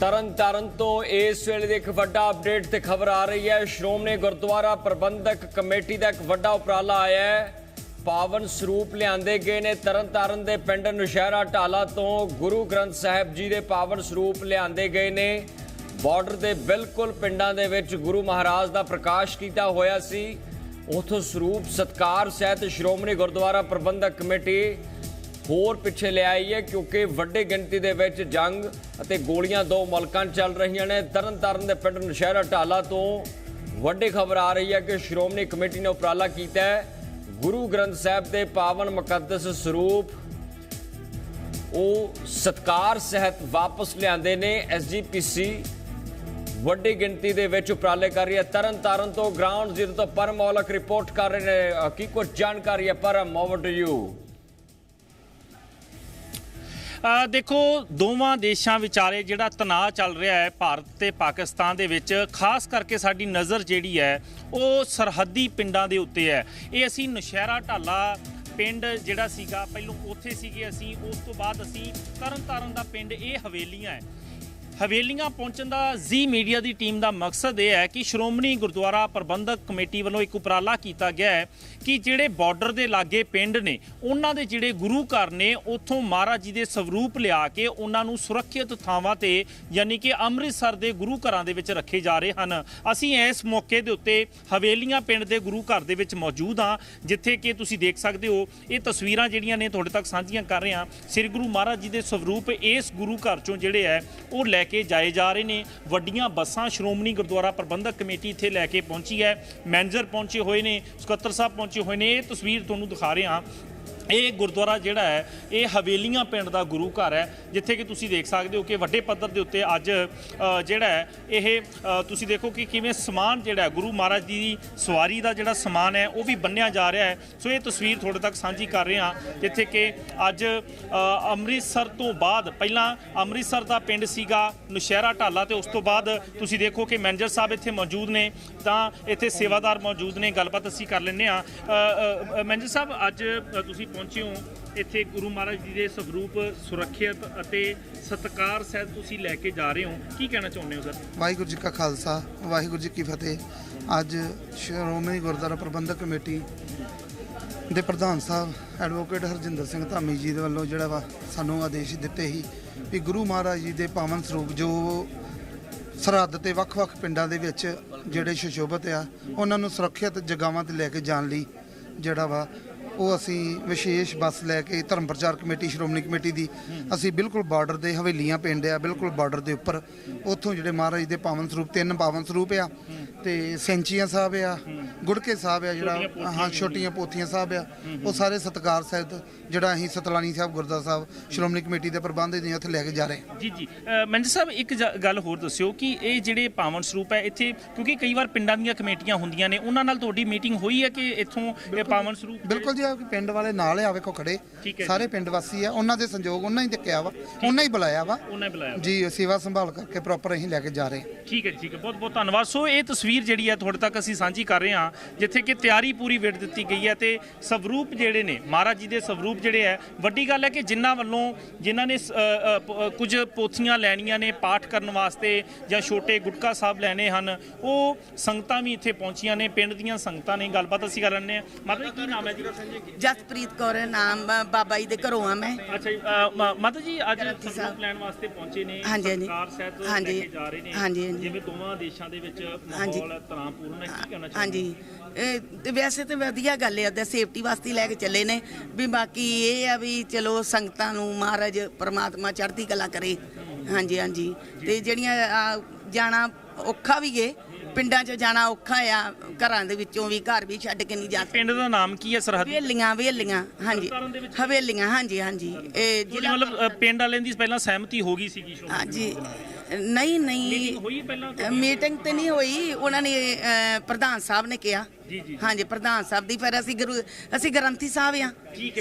ਤਰਨ ਤਾਰਨ ਤੋਂ ਇਸ ਵੇਲੇ ਦੀ ਇੱਕ ਵੱਡਾ ਅਪਡੇਟ ਤੇ ਖਬਰ ਆ ਰਹੀ ਹੈ। ਸ਼੍ਰੋਮਣੀ ਗੁਰਦੁਆਰਾ ਪ੍ਰਬੰਧਕ ਕਮੇਟੀ ਦਾ ਇੱਕ ਵੱਡਾ ਉਪਰਾਲਾ ਆਇਆ ਹੈ। ਪਾਵਨ ਸਰੂਪ ਲਿਆਂਦੇ ਗਏ ਨੇ। ਤਰਨ ਤਾਰਨ ਦੇ ਪਿੰਡ ਨੁਸ਼ਹਿਰਾ ਢਾਲਾ ਤੋਂ ਗੁਰੂ ਗ੍ਰੰਥ ਸਾਹਿਬ ਜੀ ਦੇ ਪਾਵਨ ਸਰੂਪ ਲਿਆਂਦੇ ਗਏ ਨੇ। ਬਾਰਡਰ ਦੇ ਬਿਲਕੁਲ ਪਿੰਡਾਂ ਦੇ ਵਿੱਚ ਗੁਰੂ ਮਹਾਰਾਜ ਦਾ ਪ੍ਰਕਾਸ਼ ਕੀਤਾ ਹੋਇਆ ਸੀ। ਉਥੋਂ ਸਰੂਪ ਸਤਕਾਰ ਸਹਿਤ ਸ਼੍ਰੋਮਣੀ ਗੁਰਦੁਆਰਾ ਪ੍ਰਬੰਧਕ ਕਮੇਟੀ ਹੋਰ ਪਿੱਛੇ ਲਿਆਈ ਹੈ ਕਿਉਂਕਿ ਵੱਡੇ ਗਿਣਤੀ ਦੇ ਵਿੱਚ ਜੰਗ ਅਤੇ ਗੋਲੀਆਂ ਦੋ ਮੁਲਕਾਂ ਚੱਲ ਰਹੀਆਂ ਨੇ। ਤਰਨਤਾਰਨ ਦੇ ਪਿੰਡ ਨਸ਼ਹਿਰਾ ਢਾਲਾ ਤੋਂ ਵੱਡੀ ਖਬਰ ਆ ਰਹੀ ਹੈ ਕਿ ਸ਼੍ਰੋਮਣੀ ਕਮੇਟੀ ਨੇ ਉਪਰਾਲਾ ਕੀਤਾ ਹੈ। ਗੁਰੂ ਗ੍ਰੰਥ ਸਾਹਿਬ ਦੇ ਪਾਵਨ ਮੁਕੱਦਸ ਸਰੂਪ ਉਹ ਸਤਕਾਰ ਸਹਿਤ ਵਾਪਸ ਲਿਆਂਦੇ ਨੇ। ਐਸਜੀਪੀਸੀ ਵੱਡੀ ਗਿਣਤੀ ਦੇ ਵਿੱਚ ਉਪਰਾਲੇ ਕਰ ਰਹੀ ਹੈ। ਤਰਨ ਤਾਰਨ ਤੋਂ ਗਰਾਊਂਡ ਜ਼ੀਰੋ ਤੋਂ ਪਰਮੌਲਕ ਰਿਪੋਰਟ ਕਰ ਰਹੇ ਨੇ। ਕੀ ਕੁਝ ਜਾਣਕਾਰੀ ਹੈ? Param over to you. ਦੇਖੋ, ਦੋਵਾਂ ਦੇਸ਼ਾਂ ਵਿਚਾਲੇ ਜਿਹੜਾ ਤਣਾਅ ਚੱਲ ਰਿਹਾ ਹੈ, ਭਾਰਤ ਤੇ ਪਾਕਿਸਤਾਨ ਦੇ ਵਿੱਚ, ਖਾਸ ਕਰਕੇ ਸਾਡੀ ਨਜ਼ਰ ਜਿਹੜੀ ਹੈ, ਉਹ ਸਰਹੱਦੀ ਪਿੰਡਾਂ ਦੇ ਉੱਤੇ ਹੈ। ਇਹ ਅਸੀਂ ਨੁਸ਼ਹਿਰਾ ਢਾਲਾ ਪਿੰਡ ਜਿਹੜਾ ਸੀਗਾ, ਪਹਿਲਾਂ ਉੱਥੇ ਸੀਗੇ ਅਸੀਂ, ਉਸ ਤੋਂ ਬਾਅਦ ਅਸੀਂ ਤਰਨਤਾਰਨ ਦਾ ਪਿੰਡ, ਇਹ ਹਵੇਲੀਆਂ ਹੈ। ਹਵੇਲੀਆਂ ਪਹੁੰਚਣ ਦਾ ਜ਼ੀ ਮੀਡੀਆ ਦੀ ਟੀਮ ਦਾ ਮਕਸਦ ਇਹ ਹੈ ਕਿ ਸ਼੍ਰੋਮਣੀ ਗੁਰਦੁਆਰਾ ਪ੍ਰਬੰਧਕ ਕਮੇਟੀ ਵੱਲੋਂ ਇੱਕ ਉਪਰਾਲਾ ਕੀਤਾ ਗਿਆ ਹੈ ਕਿ ਜਿਹੜੇ ਬਾਰਡਰ ਦੇ ਲਾਗੇ ਪਿੰਡ ਨੇ, ਉਹਨਾਂ ਦੇ ਜਿਹੜੇ ਗੁਰੂ ਘਰ ਨੇ, ਉੱਥੋਂ ਮਹਾਰਾਜ ਜੀ ਦੇ ਸਵਰੂਪ ਲਿਆ ਕੇ ਉਹਨਾਂ ਨੂੰ ਸੁਰੱਖਿਅਤ ਥਾਵਾਂ ਤੇ ਯਾਨੀ ਕਿ ਅੰਮ੍ਰਿਤਸਰ ਦੇ ਗੁਰੂ ਘਰਾਂ ਦੇ ਵਿੱਚ ਰੱਖੇ ਜਾ ਰਹੇ ਹਨ। ਅਸੀਂ ਇਸ ਮੌਕੇ ਦੇ ਉੱਤੇ ਹਵੇਲੀਆਂ ਪਿੰਡ ਦੇ ਗੁਰੂ ਘਰ ਦੇ ਵਿੱਚ ਮੌਜੂਦ ਹਾਂ, ਜਿੱਥੇ ਕਿ ਤੁਸੀਂ ਦੇਖ ਸਕਦੇ ਹੋ, ਇਹ ਤਸਵੀਰਾਂ ਜਿਹੜੀਆਂ ਨੇ ਤੁਹਾਡੇ ਤੱਕ ਸਾਂਝੀਆਂ ਕਰ ਰਹੇ। ਹਾਂ ਸ੍ਰੀ ਗੁਰੂ ਮਹਾਰਾਜ ਜੀ ਦੇ ਸਵਰੂਪ ਇਸ ਗੁਰੂ ਘਰ ਚੋਂ ਜਿਹੜੇ ਹੈ, ਉਹ ਲੈ ਕੇ ਜਾਏ ਜਾ ਰਹੇ ਨੇ। ਵੱਡੀਆਂ ਬੱਸਾਂ ਸ਼੍ਰੋਮਣੀ ਗੁਰਦੁਆਰਾ ਪ੍ਰਬੰਧਕ ਕਮੇਟੀ ਇੱਥੇ ਲੈ ਕੇ ਪਹੁੰਚੀ ਹੈ। ਮੈਨੇਜਰ ਪਹੁੰਚੇ ਹੋਏ ਨੇ ਸਕੱਤਰ ਸਾਹਿਬ ਪਹੁੰਚੇ ਹੋਏ ਨੇ। ਇਹ ਤਸਵੀਰ ਤੁਹਾਨੂੰ ਦਿਖਾ ਰਹੇ। ਹਾਂ ਇਹ ਗੁਰਦੁਆਰਾ ਜਿਹੜਾ ਹੈ, ਇਹ ਹਵੇਲੀਆਂ ਪਿੰਡ ਦਾ ਗੁਰੂ ਘਰ ਹੈ, ਜਿੱਥੇ ਕਿ ਤੁਸੀਂ ਦੇਖ ਸਕਦੇ ਹੋ ਕਿ ਵੱਡੇ ਪੱਧਰ ਦੇ ਉੱਤੇ ਅੱਜ ਜਿਹੜਾ ਹੈ, ਇਹ ਤੁਸੀਂ ਦੇਖੋ ਕਿ ਕਿਵੇਂ ਸਮਾਨ ਜਿਹੜਾ ਗੁਰੂ ਮਹਾਰਾਜ ਦੀ ਸਵਾਰੀ ਦਾ ਜਿਹੜਾ ਸਮਾਨ ਹੈ, ਉਹ ਵੀ ਬੰਨਿਆ ਜਾ ਰਿਹਾ ਹੈ। ਸੋ ਇਹ ਤਸਵੀਰ ਤੁਹਾਡੇ ਤੱਕ ਸਾਂਝੀ ਕਰ ਰਹੇ ਹਾਂ, ਜਿੱਥੇ ਕਿ ਅੱਜ ਅੰਮ੍ਰਿਤਸਰ ਤੋਂ ਬਾਅਦ, ਪਹਿਲਾਂ ਅੰਮ੍ਰਿਤਸਰ ਦਾ ਪਿੰਡ ਸੀਗਾ ਨੁਸ਼ਹਿਰਾ ਢਾਲਾ ਤੇ ਉਸ ਤੋਂ ਬਾਅਦ ਤੁਸੀਂ ਦੇਖੋ ਕਿ ਮੈਨੇਜਰ ਸਾਹਿਬ ਇੱਥੇ ਮੌਜੂਦ ਨੇ, ਤਾਂ ਇੱਥੇ ਸੇਵਾਦਾਰ ਮੌਜੂਦ ਨੇ, ਗੱਲਬਾਤ ਅਸੀਂ ਕਰ ਲੈਂਦੇ ਆ ਮੈਨੇਜਰ ਸਾਹਿਬ, ਅੱਜ ਤੁਸੀਂ ਪਹੁੰਚੇ ਹੋ, ਇੱਥੇ ਗੁਰੂ ਮਹਾਰਾਜ ਜੀ ਦੇ ਸਵਰੂਪ ਸੁਰੱਖਿਅਤ ਅਤੇ ਸਤਕਾਰ ਸਹਿਤ ਤੁਸੀਂ ਲੈ ਕੇ ਜਾ ਰਹੇ ਹੋ। ਕੀ ਕਹਿਣਾ ਚਾਹੁੰਦੇ ਹੋ, ਸਰ? ਵਾਹਿਗੁਰੂ ਜੀ ਕਾ ਖਾਲਸਾ, ਵਾਹਿਗੁਰੂ ਜੀ ਕੀ ਫਤਿਹ। ਅੱਜ ਸ਼੍ਰੋਮਣੀ ਗੁਰਦੁਆਰਾ ਪ੍ਰਬੰਧਕ ਕਮੇਟੀ ਦੇ ਪ੍ਰਧਾਨ ਸਾਹਿਬ, ਐਡਵੋਕੇਟ ਹਰਜਿੰਦਰ ਸਿੰਘ ਧਾਮੀ ਜੀ ਦੇ ਵੱਲੋਂ ਜਿਹੜਾ ਵਾ ਸਾਨੂੰ ਆਦੇਸ਼ ਦਿੱਤੇ ਸੀ ਵੀ ਗੁਰੂ ਮਹਾਰਾਜ ਜੀ ਦੇ ਪਾਵਨ ਸਰੂਪ ਜੋ ਸਰਹੱਦ ਤੇ ਵੱਖ-ਵੱਖ ਪਿੰਡਾਂ ਦੇ ਵਿੱਚ ਜਿਹੜੇ ਸ਼ਸ਼ੋਭਤ ਆ, ਉਹਨਾਂ ਨੂੰ ਸੁਰੱਖਿਅਤ ਜਗਾਵਾਂ ਤੇ ਲੈ ਕੇ ਜਾਣ ਲਈ ਜਿਹੜਾ ਵਾ ਉਹ ਅਸੀਂ ਵਿਸ਼ੇਸ਼ ਬੱਸ ਲੈ ਕੇ ਧਰਮ ਪ੍ਰਚਾਰ ਕਮੇਟੀ ਸ਼੍ਰੋਮਣੀ ਕਮੇਟੀ ਦੀ ਅਸੀਂ ਬਿਲਕੁਲ ਬਾਰਡਰ ਦੇ ਹਵੇਲੀਆਂ ਪਿੰਡ ਆ ਬਿਲਕੁਲ ਬਾਰਡਰ ਦੇ ਉੱਪਰ। ਉੱਥੋਂ ਜਿਹੜੇ ਮਹਾਰਾਜ ਦੇ ਪਾਵਨ ਸਰੂਪ ਤਿੰਨ ਪਾਵਨ ਸਰੂਪ ਆ ਤੇ ਸੈਂਚੀਆਂ ਸਾਹਿਬ ਆ ਗੁੜਕੇ ਸਾਹਿਬ ਆ ਜਿਹੜਾ ਹਾਂ ਛੋਟੀਆਂ ਪੋਥੀਆਂ ਸਾਹਿਬ ਆ ਉਹ ਸਾਰੇ ਸਤਕਾਰ ਸਹਿਤ ਜਿਹੜਾ ਅਸੀਂ ਸਤਲਾਨੀ ਸਾਹਿਬ ਗੁਰਦੁਆਰਾ ਸਾਹਿਬ ਸ਼੍ਰੋਮਣੀ ਕਮੇਟੀ ਦੇ ਪ੍ਰਬੰਧ ਦੇ ਉੱਥੇ ਲੈ ਕੇ ਜਾ ਰਹੇ ਜੀ ਜੀ। ਮੈਨੇਜਰ ਸਾਹਿਬ ਇੱਕ ਗੱਲ ਹੋਰ ਦੱਸਿਓ ਕਿ ਇਹ ਜਿਹੜੇ ਪਾਵਨ ਸਰੂਪ ਹੈ ਇੱਥੇ ਕਿਉਂਕਿ ਕਈ ਵਾਰ ਪਿੰਡਾਂ ਦੀਆਂ ਕਮੇਟੀਆਂ ਹੁੰਦੀਆਂ ਨੇ ਉਹਨਾਂ ਨਾਲ ਤੁਹਾਡੀ ਮੀਟਿੰਗ ਹੋਈ ਹੈ ਕਿ ਇੱਥੋਂ ਇਹ ਪਾਵਨ ਸਰੂਪ ਬਿਲਕੁਲ ਜੀ ਆ ਕਿ ਪਿੰਡ ਵਾਲੇ ਨਾਲ ਆ ਵੇਖੋ ਖੜੇ। ਠੀਕ ਹੈ ਸਾਰੇ ਪਿੰਡ ਵਾਸੀ ਆ ਉਹਨਾਂ ਦੇ ਸੰਯੋਗ ਉਹਨਾਂ ਹੀ ਦਿੱਕਿਆ ਵਾ ਉਹਨਾਂ ਹੀ ਬੁਲਾਇਆ ਵਾ। ਉਹਨਾਂ ਨੇ ਬੁਲਾਇਆ ਜੀ ਸੇਵਾ ਸੰਭਾਲ ਕਰਕੇ ਪ੍ਰੋਪਰ ਅਸੀਂ ਲੈ ਕੇ ਜਾ ਰਹੇ ਹਾਂ। ਠੀਕ ਹੈ ਜੀ, ਠੀਕ ਹੈ। ਬਹੁਤ ਬਹੁਤ ਧੰਨਵਾਦ। ਸੋ ਇਹ ਤਸਵੀਰ ਜਿਹੜੀ ਹੈ ਤੁਹਾਡੇ ਤੱਕ ਅਸੀਂ ਸਾਂਝੀ ਕਰ ਰਹੇ ਹਾਂ ਜਿੱਥੇ ਕਿ ਤਿਆਰੀ ਪੂਰੀ ਵਿੜ ਦਿੱਤੀ ਗਈ ਹੈ ਤੇ ਸਵਰੂਪ ਜਿਹੜੇ ਨੇ ਮਹਾਰਾਜ ਜੀ ਦੇ ਸਵਰੂਪ ਜਿਹੜੇ ਹੈ ਵੱਡੀ ਗੱਲ ਹੈ ਕਿ ਜਿਨ੍ਹਾਂ ਵੱਲੋਂ ਜਿਨ੍ਹਾਂ ਨੇ ਸ- ਅ, ਅ, ਪ- ਅ, ਕੁਝ ਪੋਥੀਆਂ ਲੈਣੀਆਂ ਨੇ ਪਾਠ ਕਰਨ ਵਾਸਤੇ ਜਾਂ ਛੋਟੇ ਗੁਟਕਾ ਸਾਹਿਬ ਲੈਣੇ ਹਨ ਉਹ ਸੰਗਤਾਂ ਵੀ ਇੱਥੇ ਪਹੁੰਚੀਆਂ ਨੇ ਪਿੰਡ ਦੀਆਂ ਸੰਗਤਾਂ ਨੇ। ਗੱਲਬਾਤ ਅਸੀਂ ਕਰ ਲੈਂਦੇ ਹਾਂ। ਮਾਤਾ ਜੀ ਕੀ ਨਾਮ ਹੈ ਜੀ? ਜਸਪ੍ਰੀਤ ਕੌਰ ਹੈ ਨਾਮ ਬਾਬਾ ਜੀ ਦੇ ਘਰੋਂ ਆ ਮੈਂ ਅੱਛਾ ਜੀ ਅ, ਮ- ਮਾਤਾ ਜੀ ਅੱਜ ਗ੍ਰੰਥੀ ਸਾਹਿਬ। ਲੈਣ ਵਾਸਤੇ ਪਹੁੰਚੇ ਨੇ ਹਾਂਜੀ, ਹਾਂਜੀ। ਸਰਕਾਰ ਸਹਿਤ ਲੈ ਹਾਂਜੀ। ਕੇ ਜਾ ਰਹੇ ਨੇ ਹਾਂਜੀ, ਹਾਂਜੀ। ਜਿਵੇਂ ਦੋਵਾਂ ਦੇਸ਼ਾਂ ਦੇ ਵਿੱਚ ਹਾਂਜੀ। ਮਾਹੌਲ ਤਣਾਅਪੂਰਨ ਹੈ ਕੀ ਕਹਿਣਾ ਚਾਹੁੰਦੇ ਹਾਂਜੀ ਇਹ ਤੇ ਵੈਸੇ ਤੇ ਵਧੀਆ ਗੱਲ ਹੈ ਉਹਦਾ ਸੇਫਟੀ ਵਾਸਤੇ ਲੈ ਕੇ ਚੱਲੇ ਨੇ ਵੀ ਬਾਕੀ ਇਹ ਆ ਵੀ ਚਲੋ ਸੰਗਤਾਂ ਨੂੰ ਮਹਾਰਾਜ ਪ੍ਰਮਾਤਮਾ ਚੜ੍ਹਦੀ ਕਲਾ ਕਰੇ ਹਾਂਜੀ ਹਾਂਜੀ ਤੇ ਜਿਹੜੀਆਂ ਆ, ਜਾਣਾ ਔਖਾ ਵੀ ਏ ਪਿੰਡਾਂ 'ਚ ਜਾਣਾ ਔਖਾ ਆ ਘਰਾਂ ਦੇ ਵਿੱਚੋਂ ਵੀ ਘਰ ਵੀ ਛੱਡ ਕੇ ਨਹੀਂ ਜਾ ਸਕਦੇ ਪਿੰਡ ਦਾ ਨਾਮ ਕੀ ਹੈ ਸਰਹੱਦ ਹਵੇਲੀਆਂ ਹਵੇਲੀਆਂ ਹਾਂਜੀ? ਹਵੇਲੀਆਂ ਹਾਂਜੀ ਹਾਂਜੀ। ਇਹ ਤੁਹਾਡੀ ਜ਼ਿਲ੍ਹਾ ਮਤਲਬ ਅ, ਪਿੰਡ ਵਾਲਿਆਂ ਦੀ ਪਹਿਲਾਂ ਸਹਿਮਤੀ ਹੋ ਗਈ ਸੀਗੀ ਸ਼ੁਰੂ ਹਾਂਜੀ। ਨਹੀਂ ਨਹੀਂ। ਮੀਟਿੰਗ ਹੋਈ ਪਹਿਲਾਂ ਅ, ਮੀਟਿੰਗ ਤੇ ਨਹੀਂ ਹੋਈ। ਉਹਨਾਂ ਨੇ ਪ੍ਰਧਾਨ ਸਾਹਿਬ ਨੇ ਕਿਹਾ। ਜੀ, ਜੀ। ਹਾਂਜੀ ਪ੍ਰਧਾਨ ਸਾਹਿਬ ਦੀ ਫਿਰ ਅਸੀਂ ਗੁਰੂ ਅਸੀਂ ਗ੍ਰੰਥੀ ਸਾਹਿਬ ਆ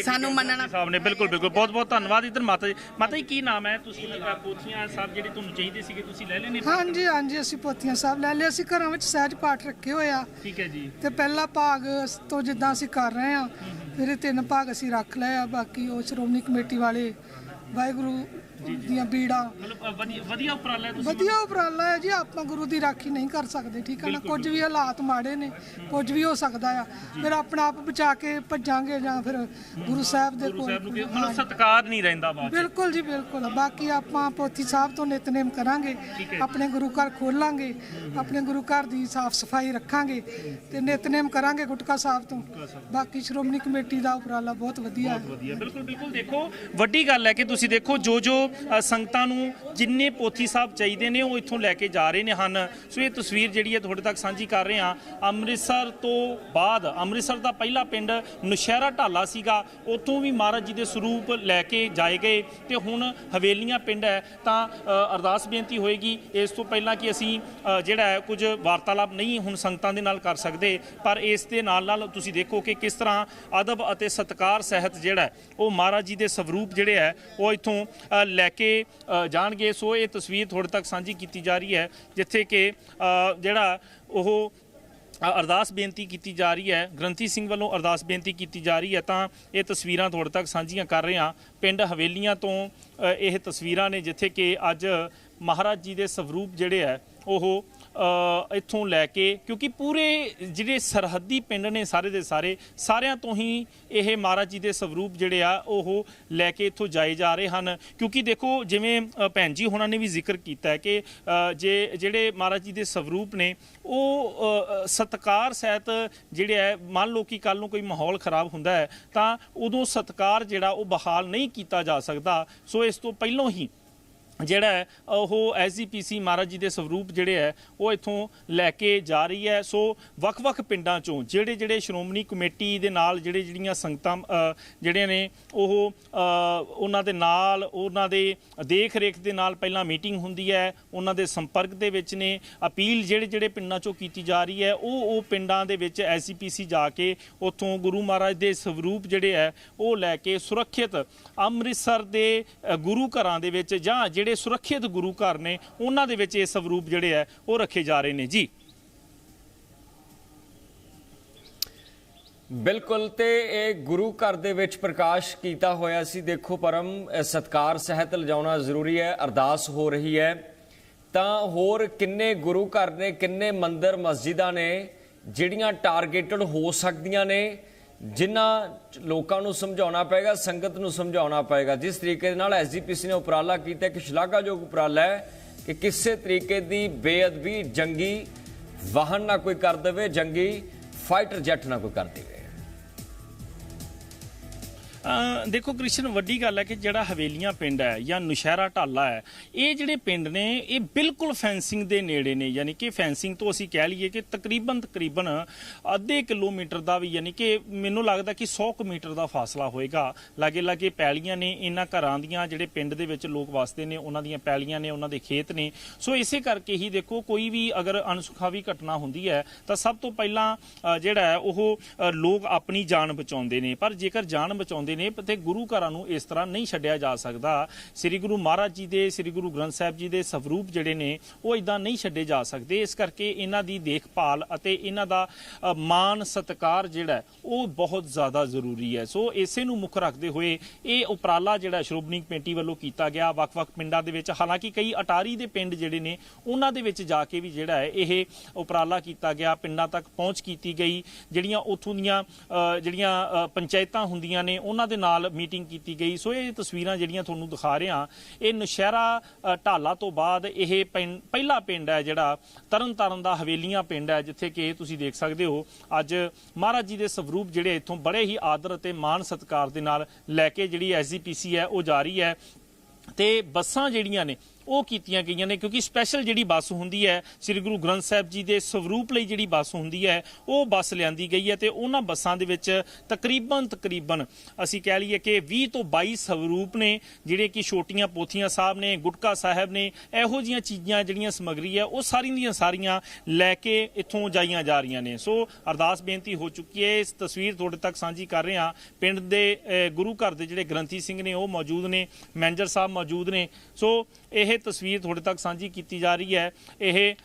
ਸਾਨੂੰ ਮੰਨਣਾ ਸਾਹਿਬ ਨੇ ਬਿਲਕੁਲ ਬਿਲਕੁਲ। ਬਹੁਤ ਬਹੁਤ ਧੰਨਵਾਦ ਇਧਰ ਮਾਤਾ ਜੀ। ਮਾਤਾ ਜੀ ਕੀ ਨਾਮ ਹੈ? ਤੁਸੀਂ ਪੋਥੀਆਂ ਸਾਹਿਬ ਜਿਹੜੀ ਤੁਹਾਨੂੰ ਚਾਹੀਦੀ ਸੀਗੀ ਤੁਸੀਂ ਲੈ ਲੈਣੇ ਹਾਂਜੀ ਹਾਂਜੀ ਅਸੀਂ ਪੋਥੀਆਂ ਸਾਹਿਬ ਲੈ ਲਿਆ ਅਸੀਂ ਘਰਾਂ ਵਿੱਚ ਸਹਿਜ ਪਾਠ ਰੱਖੇ ਹੋਏ ਆ। ਠੀਕ ਹੈ ਜੀ। ਤੇ ਪਹਿਲਾ ਭਾਗ ਤੋਂ ਜਿੱਦਾਂ ਅਸੀਂ ਕਰ ਰਹੇ ਆ ਫਿਰ ਇਹ ਤਿੰਨ ਭਾਗ ਅਸੀਂ ਰੱਖ ਲਏ ਆ। ਬਾਕੀ ਉਹ ਸ਼੍ਰੋਮਣੀ ਕਮੇਟੀ ਵਾਲੇ ਵਾਹਿਗੁਰੂ ਦੀਆਂ ਬੀੜਾਂ ਮਤਲਬ ਵਧੀਆ ਵਧੀਆ ਉਪਰਾਲਾ ਹੈ ਤੁਸੀਂ ਵਧੀਆ ਉਪਰਾਲਾ ਹੈ ਜੀ ਆਪਾਂ ਗੁਰੂ ਦੀ ਰਾਖੀ ਨਹੀਂ ਕਰ ਸਕਦੇ ਠੀਕ ਹੈ ਨਾ? ਕੁਝ ਵੀ ਹਾਲਾਤ ਮਾੜੇ ਨੇ ਕੁਝ ਵੀ ਹੋ ਸਕਦਾ ਆ। ਫਿਰ ਆਪਣਾ ਆਪ ਬਚਾ ਕੇ ਭੱਜਾਂਗੇ ਜਾਂ ਫਿਰ ਗੁਰੂ ਸਾਹਿਬ ਦੇ ਕੋਲ। ਮਤਲਬ ਸਤਕਾਰ ਨਹੀਂ ਰਹਿੰਦਾ ਬਾਅਦ। ਬਿਲਕੁਲ ਜੀ ਬਿਲਕੁਲ। ਬਾਕੀ ਆਪਾਂ ਪੋਥੀ ਸਾਹਿਬ ਤੋਂ ਨਿਤਨੇਮ ਕਰਾਂਗੇ ਆਪਣੇ ਗੁਰੂ ਘਰ ਖੋਲਾਂਗੇ ਆਪਣੇ ਗੁਰੂ ਘਰ ਦੀ ਸਾਫ਼ ਸਫ਼ਾਈ ਰੱਖਾਂਗੇ ਤੇ ਨਿਤਨੇਮ ਕਰਾਂਗੇ ਗੁਟਕਾ ਸਾਹਿਬ ਤੋਂ। ਬਾਕੀ ਸ਼੍ਰੋਮਣੀ ਕਮੇਟੀ ਦਾ ਉਪਰਾਲਾ ਬਹੁਤ ਵਧੀਆ ਹੈ। ਵਧੀਆ ਬਿਲਕੁਲ ਬਿਲਕੁਲ। ਦੇਖੋ ਵੱਡੀ ਗੱਲ ਹੈ ਕਿ ਤੁਸੀਂ ਦੇਖੋ ਜੋ ਜੋ ਸੰਗਤਾਂ ਨੂੰ ਜਿੰਨੇ ਪੋਥੀ ਸਾਹਿਬ ਚਾਹੀਦੇ ਨੇ ਉਹ ਇੱਥੋਂ ਲੈ ਕੇ ਜਾ ਰਹੇ ਨੇ ਹਨ। ਸੋ ਇਹ ਤਸਵੀਰ ਜਿਹੜੀ ਹੈ ਤੁਹਾਡੇ ਤੱਕ ਸਾਂਝੀ ਕਰ ਰਹੇ ਹਾਂ। ਅੰਮ੍ਰਿਤਸਰ ਤੋਂ ਬਾਅਦ ਅੰਮ੍ਰਿਤਸਰ ਦਾ ਪਹਿਲਾ ਪਿੰਡ ਨੁਸ਼ਹਿਰਾ ਢਾਲਾ ਸੀਗਾ। ਉੱਥੋਂ ਵੀ ਮਹਾਰਾਜ ਜੀ ਦੇ ਸਰੂਪ ਲੈ ਕੇ ਜਾਏ ਗਏ ਤੇ ਹੁਣ ਹਵੇਲੀਆਂ ਪਿੰਡ ਹੈ। ਤਾਂ ਅਰਦਾਸ ਬੇਨਤੀ ਹੋਏਗੀ ਇਸ ਤੋਂ ਪਹਿਲਾਂ ਕਿ ਅਸੀਂ ਜਿਹੜਾ ਹੈ ਕੁਝ ਵਾਰਤਾਲਾਪ ਨਹੀਂ ਹੁਣ ਸੰਗਤਾਂ ਦੇ ਨਾਲ ਕਰ ਸਕਦੇ ਪਰ ਇਸ ਦੇ ਨਾਲ ਨਾਲ ਤੁਸੀਂ ਦੇਖੋ ਕਿ ਕਿਸ ਤਰ੍ਹਾਂ ਅਦਬ ਅਤੇ ਸਤਕਾਰ ਸਹਿਤ ਜਿਹੜਾ ਉਹ ਮਹਾਰਾਜ ਜੀ ਦੇ ਸਵਰੂਪ ਜਿਹੜੇ ਹੈ ਉਹ ਇੱਥੋਂ ਅ, ਲੈ ਕੇ ਜਾਣਗੇ। ਸੋ ਇਹ ਤਸਵੀਰ ਤੁਹਾਡੇ ਤੱਕ ਸਾਂਝੀ ਕੀਤੀ ਜਾ ਰਹੀ ਹੈ, ਜਿੱਥੇ ਕਿ ਜਿਹੜਾ ਉਹ ਅਰਦਾਸ ਬੇਨਤੀ ਕੀਤੀ ਜਾ ਰਹੀ ਹੈ, ਗ੍ਰੰਥੀ ਸਿੰਘ ਵੱਲੋਂ ਅਰਦਾਸ ਬੇਨਤੀ ਕੀਤੀ ਜਾ ਰਹੀ ਹੈ, ਤਾਂ ਇਹ ਤਸਵੀਰਾਂ ਤੁਹਾਡੇ ਤੱਕ ਸਾਂਝੀਆਂ ਕਰ ਰਹੇ ਹਾਂ। ਪਿੰਡ ਹਵੇਲੀਆਂ ਤੋਂ ਇਹ ਤਸਵੀਰਾਂ ਨੇ, ਜਿੱਥੇ ਕਿ ਅੱਜ ਮਹਾਰਾਜ ਜੀ ਦੇ ਸਵਰੂਪ ਜਿਹੜੇ ਹੈ, ਉਹ ਇੱਥੋਂ ਲੈ ਕੇ ਕਿਉਂਕਿ ਪੂਰੇ ਜਿਹੜੇ ਸਰਹੱਦੀ ਪਿੰਡ ਨੇ ਸਾਰੇ ਦੇ ਸਾਰੇ ਸਾਰਿਆਂ ਤੋਂ ਹੀ ਇਹ ਮਹਾਰਾਜ ਜੀ ਦੇ ਸਵਰੂਪ ਜਿਹੜੇ ਆ ਉਹ ਲੈ ਕੇ ਇੱਥੋਂ ਜਾਏ ਜਾ ਰਹੇ ਹਨ। ਕਿਉਂਕਿ ਦੇਖੋ ਜਿਵੇਂ ਭੈਣ ਜੀ ਹੋਣਾ ਨੇ ਵੀ ਜ਼ਿਕਰ ਕੀਤਾ ਹੈ ਕਿ ਜੇ ਜਿਹੜੇ ਮਹਾਰਾਜ ਜੀ ਦੇ ਸਵਰੂਪ ਨੇ ਉਹ ਅ, ਸਤਕਾਰ ਸਹਿਤ ਜਿਹੜੇ ਹੈ ਮੰਨ ਲਓ ਕਿ ਕੱਲ ਨੂੰ ਕੋਈ ਮਾਹੌਲ ਖਰਾਬ ਹੁੰਦਾ ਹੈ ਤਾਂ ਉਦੋਂ ਸਤਕਾਰ ਜਿਹੜਾ ਉਹ ਬਹਾਲ ਨਹੀਂ ਕੀਤਾ ਜਾ ਸਕਦਾ। ਸੋ ਇਸ ਤੋਂ ਪਹਿਲਾਂ ਹੀ ਜਿਹੜਾ ਹੈ, ਉਹ ਐਸਜੀਪੀਸੀ ਮਹਾਰਾਜ ਜੀ ਦੇ ਸਵਰੂਪ ਜਿਹੜੇ ਹੈ, ਉਹ ਇੱਥੋਂ ਲੈ ਕੇ ਜਾ ਰਹੀ ਹੈ। ਸੋ ਵੱਖ-ਵੱਖ ਪਿੰਡਾਂ ਚੋਂ ਜਿਹੜੇ ਜਿਹੜੇ ਸ਼੍ਰੋਮਣੀ ਕਮੇਟੀ ਦੇ ਨਾਲ ਜਿਹੜੇ ਜਿਹੜੀਆਂ ਸੰਗਤਾਂ ਜਿਹੜੀਆਂ ਨੇ, ਉਹ ਉਹਨਾਂ ਦੇ ਨਾਲ, ਉਹਨਾਂ ਦੇ ਦੇਖ ਰੇਖ ਦੇ ਨਾਲ ਪਹਿਲਾਂ ਮੀਟਿੰਗ ਹੁੰਦੀ ਹੈ, ਉਹਨਾਂ ਦੇ ਸੰਪਰਕ ਦੇ ਵਿੱਚ ਨੇ, ਅਪੀਲ ਜਿਹੜੇ ਜਿਹੜੇ ਪਿੰਡਾਂ ਚੋਂ ਕੀਤੀ ਜਾ ਰਹੀ ਹੈ, ਉਹ ਉਹ ਪਿੰਡਾਂ ਦੇ ਵਿੱਚ ਐਸਜੀਪੀਸੀ ਜਾ ਕੇ ਉੱਥੋਂ ਗੁਰੂ ਮਹਾਰਾਜ ਦੇ ਸਵਰੂਪ ਜਿਹੜੇ ਹੈ, ਉਹ ਲੈ ਕੇ ਸੁਰੱਖਿਅਤ ਅੰਮ੍ਰਿਤਸਰ ਦੇ ਗੁਰੂ ਘਰਾਂ ਦੇ ਵਿੱਚ ਜਾਂ ਜਿਹੜੇ ਸੁਰੱਖਿਅਤ ਗੁਰੂ ਘਰ ਨੇ, ਉਹਨਾਂ ਦੇ ਵਿੱਚ ਇਹ ਸਵਰੂਪ ਜਿਹੜੇ ਹੈ, ਉਹ ਰੱਖੇ ਜਾ ਰਹੇ ਨੇ। ਜੀ। ਬਿਲਕੁਲ ਤੇ ਇਹ ਗੁਰੂ ਘਰ ਦੇ ਵਿੱਚ ਪ੍ਰਕਾਸ਼ ਕੀਤਾ ਹੋਇਆ ਸੀ। ਦੇਖੋ ਪਰਮ, ਇਹ ਸਤਕਾਰ ਸਹਿਤ ਲਿਜਾਉਣਾ ਜ਼ਰੂਰੀ ਹੈ, ਅਰਦਾਸ ਹੋ ਰਹੀ ਹੈ। ਤਾਂ ਹੋਰ ਕਿੰਨੇ ਗੁਰੂ ਘਰ ਨੇ, ਕਿੰਨੇ ਮੰਦਰ, ਮਸਜਿਦਾਂ ਨੇ, ਜਿਹੜੀਆਂ ਟਾਰਗੇਟਡ ਹੋ ਸਕਦੀਆਂ ਨੇ ਜਿਨ੍ਹਾਂ ਲੋਕਾਂ ਨੂੰ ਸਮਝਾਉਣਾ ਪਏਗਾ, ਸੰਗਤ ਨੂੰ ਸਮਝਾਉਣਾ ਪਏਗਾ। ਜਿਸ ਤਰੀਕੇ ਦੇ ਨਾਲ ਐਸਜੀਪੀਸੀ ਨੇ ਉਪਰਾਲਾ ਕੀਤਾ ਕਿ ਸ਼ਲਾਘਾਯੋਗ ਉਪਰਾਲਾ ਹੈ ਕਿ ਕਿਸੇ ਤਰੀਕੇ ਦੀ ਬੇਅਦਬੀ ਜੰਗੀ ਵਾਹਨ ਨਾ ਕੋਈ ਕਰ ਦੇਵੇ, ਜੰਗੀ ਫਾਈਟਰ ਜੈਟ ਨਾ ਕੋਈ ਕਰ ਦੇਵੇ। ਦੇਖੋ ਕ੍ਰਿਸ਼ਨ, ਵੱਡੀ ਗੱਲ ਹੈ ਕਿ ਜਿਹੜਾ ਹਵੇਲੀਆਂ ਪਿੰਡ ਹੈ ਜਾਂ ਨੁਸ਼ਹਿਰਾ ਢਾਲਾ ਹੈ, ਇਹ ਜਿਹੜੇ ਪਿੰਡ ਨੇ, ਇਹ ਬਿਲਕੁਲ ਫੈਂਸਿੰਗ ਦੇ ਨੇੜੇ ਨੇ, ਯਾਨੀ ਕਿ ਫੈਂਸਿੰਗ ਤੋਂ ਅਸੀਂ ਕਹਿ ਲਈਏ ਕਿ ਤਕਰੀਬਨ ਤਕਰੀਬਨ ਅੱਧੇ ਕਿਲੋਮੀਟਰ ਦਾ ਵੀ, ਯਾਨੀ ਕਿ ਮੈਨੂੰ ਲੱਗਦਾ ਕਿ 100 ਕੁ ਮੀਟਰ ਦਾ ਫਾਸਲਾ ਹੋਏਗਾ। ਲਾਗੇ ਲਾਗੇ ਪੈਲੀਆਂ ਨੇ, ਇਹਨਾਂ ਘਰਾਂ ਦੀਆਂ, ਜਿਹੜੇ ਪਿੰਡ ਦੇ ਵਿੱਚ ਲੋਕ ਵਸਦੇ ਨੇ, ਉਹਨਾਂ ਦੀਆਂ ਪੈਲੀਆਂ ਨੇ, ਉਹਨਾਂ ਦੇ ਖੇਤ ਨੇ। ਸੋ ਇਸੇ ਕਰਕੇ ਹੀ ਦੇਖੋ, ਕੋਈ ਵੀ ਅਗਰ ਅਨਸੁਖਾਵੀ ਘਟਨਾ ਹੁੰਦੀ ਹੈ, ਤਾਂ ਸਭ ਤੋਂ ਪਹਿਲਾਂ ਜਿਹੜਾ ਹੈ, ਉਹ ਲੋਕ ਆਪਣੀ ਜਾਨ ਬਚਾਉਂਦੇ ਨੇ। ਪਰ ਜੇਕਰ ਜਾਨ ਬਚਾਉਂਦੇ ਨੇ ਤੇ ਗੁਰੂ ਘਰਾਂ ਨੂੰ ਇਸ ਤਰ੍ਹਾਂ ਨਹੀਂ ਛੱਡਿਆ ਜਾ ਸਕਦਾ। ਸ੍ਰੀ ਗੁਰੂ ਮਹਾਰਾਜ ਜੀ ਦੇ ਸ੍ਰੀ ਗੁਰੂ ਗ੍ਰੰਥ ਸਾਹਿਬ ਜੀ ਦੇ ਸਵਰੂਪ ਜਿਹੜੇ ਨੇ ਉਹ ਇਦਾਂ ਨਹੀਂ ਛੱਡੇ ਜਾ ਸਕਦੇ। ਇਸ ਕਰਕੇ ਇਹਨਾਂ ਦੀ ਦੇਖਭਾਲ ਅਤੇ ਇਹਨਾਂ ਦਾ ਅ, ਮਾਣ ਸਤਕਾਰ ਜਿਹੜਾ ਉਹ ਬਹੁਤ ਜ਼ਿਆਦਾ ਜ਼ਰੂਰੀ ਹੈ। ਸੋ ਇਸੇ ਨੂੰ ਮੁੱਖ ਰੱਖਦੇ ਹੋਏ ਇਹ ਉਪਰਾਲਾ ਜਿਹੜਾ ਸ਼੍ਰੋਮਣੀ ਕਮੇਟੀ ਵੱਲੋਂ ਕੀਤਾ ਗਿਆ ਵੱਖ-ਵੱਖ ਪਿੰਡਾਂ ਦੇ ਵਿੱਚ ਹਾਲਾਂਕਿ ਕਈ ਅਟਾਰੀ ਦੇ ਪਿੰਡ ਜਿਹੜੇ ਨੇ ਉਹਨਾਂ ਦੇ ਵਿੱਚ ਜਾ ਕੇ ਵੀ ਜਿਹੜਾ ਹੈ ਇਹ ਉਪਰਾਲਾ ਕੀਤਾ ਗਿਆ। ਪਿੰਡਾਂ ਤੱਕ ਪਹੁੰਚ ਕੀਤੀ ਗਈ। ਜਿਹੜੀਆਂ ਉੱਥੋਂ ਦੀਆਂ ਜਿਹੜੀਆਂ ਪੰਚਾਇਤਾਂ ਹੁੰਦੀਆਂ ਨੇ ਉਹਨਾਂ ਦੇ ਨਾਲ ਮੀਟਿੰਗ ਕੀਤੀ ਗਈ। ਸੋ ਇਹ ਤਸਵੀਰਾਂ ਜਿਹੜੀਆਂ ਤੁਹਾਨੂੰ ਦਿਖਾ ਰਿਹਾ, ਇਹ ਨਸ਼ਹਿਰਾ ਢਾਲਾ ਤੋਂ ਬਾਅਦ ਇਹ ਪਿੰਡ- ਪਹਿਲਾ ਪਿੰਡ ਹੈ ਜਿਹੜਾ ਤਰਨਤਾਰਨ ਦਾ ਹਵੇਲੀਆਂ ਪਿੰਡ ਹੈ, ਜਿੱਥੇ ਕਿ ਤੁਸੀਂ ਦੇਖ ਸਕਦੇ ਹੋ, ਅੱਜ ਮਹਾਰਾਜ ਜੀ ਦੇ ਸਵਰੂਪ ਜਿਹੜੇ ਇੱਥੋਂ ਬੜੇ ਹੀ ਆਦਰ ਅਤੇ ਮਾਣ ਸਤਿਕਾਰ ਦੇ ਨਾਲ ਲੈ ਕੇ ਜਿਹੜੀ ਐਸਜੀਪੀਸੀ ਹੈ, ਉਹ ਜਾਰੀ ਹੈ। ਤੇ ਬੱਸਾਂ ਜਿਹੜੀਆਂ ਨੇ ਉਹ ਕੀਤੀਆਂ ਗਈਆਂ ਨੇ, ਕਿਉਂਕਿ ਸਪੈਸ਼ਲ ਜਿਹੜੀ ਬੱਸ ਹੁੰਦੀ ਹੈ, ਸ੍ਰੀ ਗੁਰੂ ਗ੍ਰੰਥ ਸਾਹਿਬ ਜੀ ਦੇ ਸਵਰੂਪ ਲਈ ਜਿਹੜੀ ਬੱਸ ਹੁੰਦੀ ਹੈ, ਉਹ ਬੱਸ ਲਿਆਂਦੀ ਗਈ ਹੈ ਤੇ ਉਹਨਾਂ ਬੱਸਾਂ ਦੇ ਵਿੱਚ ਤਕਰੀਬਨ ਤਕਰੀਬਨ ਅਸੀਂ ਕਹਿ ਲਈਏ ਕਿ 20 ਤੋਂ 22 ਸਵਰੂਪ ਨੇ, ਜਿਹੜੇ ਕਿ ਛੋਟੀਆਂ ਪੋਥੀਆਂ ਸਾਹਿਬ ਨੇ, ਗੁਟਕਾ ਸਾਹਿਬ ਨੇ, ਇਹੋ ਜੀਆਂ ਚੀਜ਼ਾਂ ਜਿਹੜੀਆਂ ਸਮਗਰੀ ਹੈ, ਉਹ ਸਾਰੀਆਂ ਦੀਆਂ ਸਾਰੀਆਂ ਲੈ ਕੇ ਇੱਥੋਂ ਜਾਈਆਂ ਜਾ ਰਹੀਆਂ ਨੇ। ਸੋ ਅਰਦਾਸ ਬੇਨਤੀ ਹੋ ਚੁੱਕੀ ਹੈ, ਇਸ ਤਸਵੀਰ ਤੁਹਾਡੇ ਤੱਕ ਸਾਂਝੀ ਕਰ ਰਹੇ ਹਾਂ। ਪਿੰਡ ਦੇ ਗੁਰੂ ਘਰ ਦੇ ਜਿਹੜੇ ਗ੍ਰੰਥੀ ਸਿੰਘ ਨੇ, ਉਹ ਮੌਜੂਦ ਨੇ, ਮੈਨੇਜਰ ਸਾਹਿਬ ਮੌਜੂਦ ਨੇ। ਸੋ ਇਹ ਇਹ ਤਸਵੀਰ ਤੁਹਾਡੇ ਤੱਕ ਸਾਂਝੀ ਕੀਤੀ ਜਾ ਰਹੀ ਹੈ। ਇਹ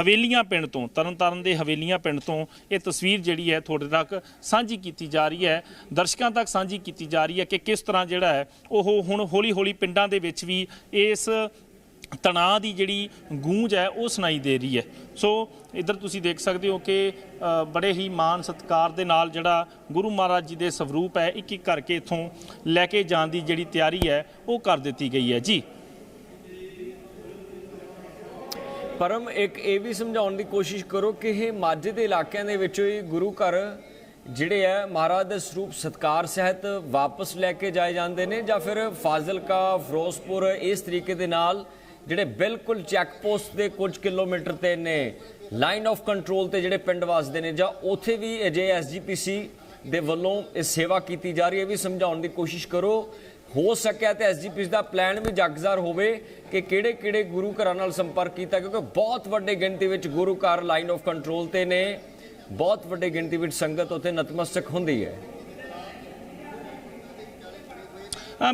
ਹਵੇਲੀਆਂ ਪਿੰਡ ਤੋਂ, ਤਰਨਤਾਰਨ ਦੇ ਹਵੇਲੀਆਂ ਪਿੰਡ ਤੋਂ ਇਹ ਤਸਵੀਰ ਜਿਹੜੀ ਹੈ ਤੁਹਾਡੇ ਤੱਕ ਸਾਂਝੀ ਕੀਤੀ ਜਾ ਰਹੀ ਹੈ। ਦਰਸ਼ਕਾਂ ਤੱਕ ਸਾਂਝੀ ਕੀਤੀ ਜਾ ਰਹੀ ਹੈ ਕਿ ਕਿਸ ਤਰ੍ਹਾਂ ਜਿਹੜਾ ਹੈ, ਉਹ ਹੁਣ ਹੌਲੀ-ਹੌਲੀ ਪਿੰਡਾਂ ਦੇ ਵਿੱਚ ਵੀ ਇਸ ਤਣਾਅ ਦੀ ਜਿਹੜੀ ਗੂੰਜ ਹੈ, ਉਹ ਸੁਣਾਈ ਦੇ ਰਹੀ ਹੈ। ਸੋ, ਇੱਧਰ ਤੁਸੀਂ ਦੇਖ ਸਕਦੇ ਹੋ ਕਿ ਬੜੇ ਹੀ ਮਾਨ ਸਤਿਕਾਰ ਦੇ ਨਾਲ ਜਿਹੜਾ ਗੁਰੂ ਮਹਾਰਾਜ ਜੀ ਦੇ ਸਵਰੂਪ ਹੈ ਇੱਕ ਇੱਕ ਕਰਕੇ ਇਥੋਂ ਲੈ ਕੇ ਜਾਣ ਦੀ ਜਿਹੜੀ ਤਿਆਰੀ ਹੈ, ਉਹ ਕਰ ਦਿੱਤੀ ਗਈ ਹੈ। ਜੀ। ਪਰਮ, ਇੱਕ ਇਹ ਵੀ ਸਮਝਾਉਣ ਦੀ ਕੋਸ਼ਿਸ਼ ਕਰੋ ਕਿ ਇਹ ਮਾਝੇ ਦੇ ਇਲਾਕਿਆਂ ਦੇ ਵਿੱਚੋਂ ਹੀ ਗੁਰੂ ਘਰ ਜਿਹੜੇ ਹੈ ਮਹਾਰਾਜ ਦੇ ਸਰੂਪ ਸਤਕਾਰ ਸਹਿਤ ਵਾਪਸ ਲੈ ਕੇ ਜਾਏ ਜਾਂਦੇ ਨੇ ਜਾਂ ਫਿਰ ਫਾਜ਼ਿਲਕਾ, ਫਿਰੋਜ਼ਪੁਰ ਇਸ ਤਰੀਕੇ ਦੇ ਨਾਲ ਜਿਹੜੇ ਬਿਲਕੁਲ ਚੈੱਕ ਪੋਸਟ ਦੇ ਕੁਝ ਕਿਲੋਮੀਟਰ ਤੇ ਨੇ, ਲਾਈਨ ਆਫ ਕੰਟਰੋਲ ਤੇ ਜਿਹੜੇ ਪਿੰਡ ਵਸਦੇ ਨੇ ਜਾਂ ਉਥੇ ਵੀ ਅਜੇ ਐਸਜੀਪੀਸੀ ਦੇ ਵੱਲੋਂ ਇਹ ਸੇਵਾ ਕੀਤੀ ਜਾ ਰਹੀ ਹੈ, ਇਹ ਵੀ ਸਮਝਾਉਣ ਦੀ ਕੋਸ਼ਿਸ਼ ਕਰੋ। ਹੋ ਸਕਿਆ ਤੇ ਐਸਜੀਪੀ ਦਾ ਪਲਾਨ ਵੀ ਜਗਜ਼ਾਰ ਹੋਵੇ ਕਿ ਕਿਹੜੇ ਕਿਹੜੇ ਗੁਰੂ ਘਰਾਂ ਨਾਲ ਸੰਪਰਕ ਕੀਤਾ, ਕਿਉਂਕਿ ਬਹੁਤ ਵੱਡੇ ਗਿਣਤੀ ਵਿੱਚ ਗੁਰੂ ਘਰ ਲਾਈਨ ਆਫ ਕੰਟਰੋਲ ਤੇ ਨੇ। ਬਹੁਤ ਵੱਡੇ ਗਿਣਤੀ ਵਿੱਚ ਸੰਗਤ ਉੱਥੇ ਨਤਮਸਤਕ ਹੁੰਦੀ ਹੈ।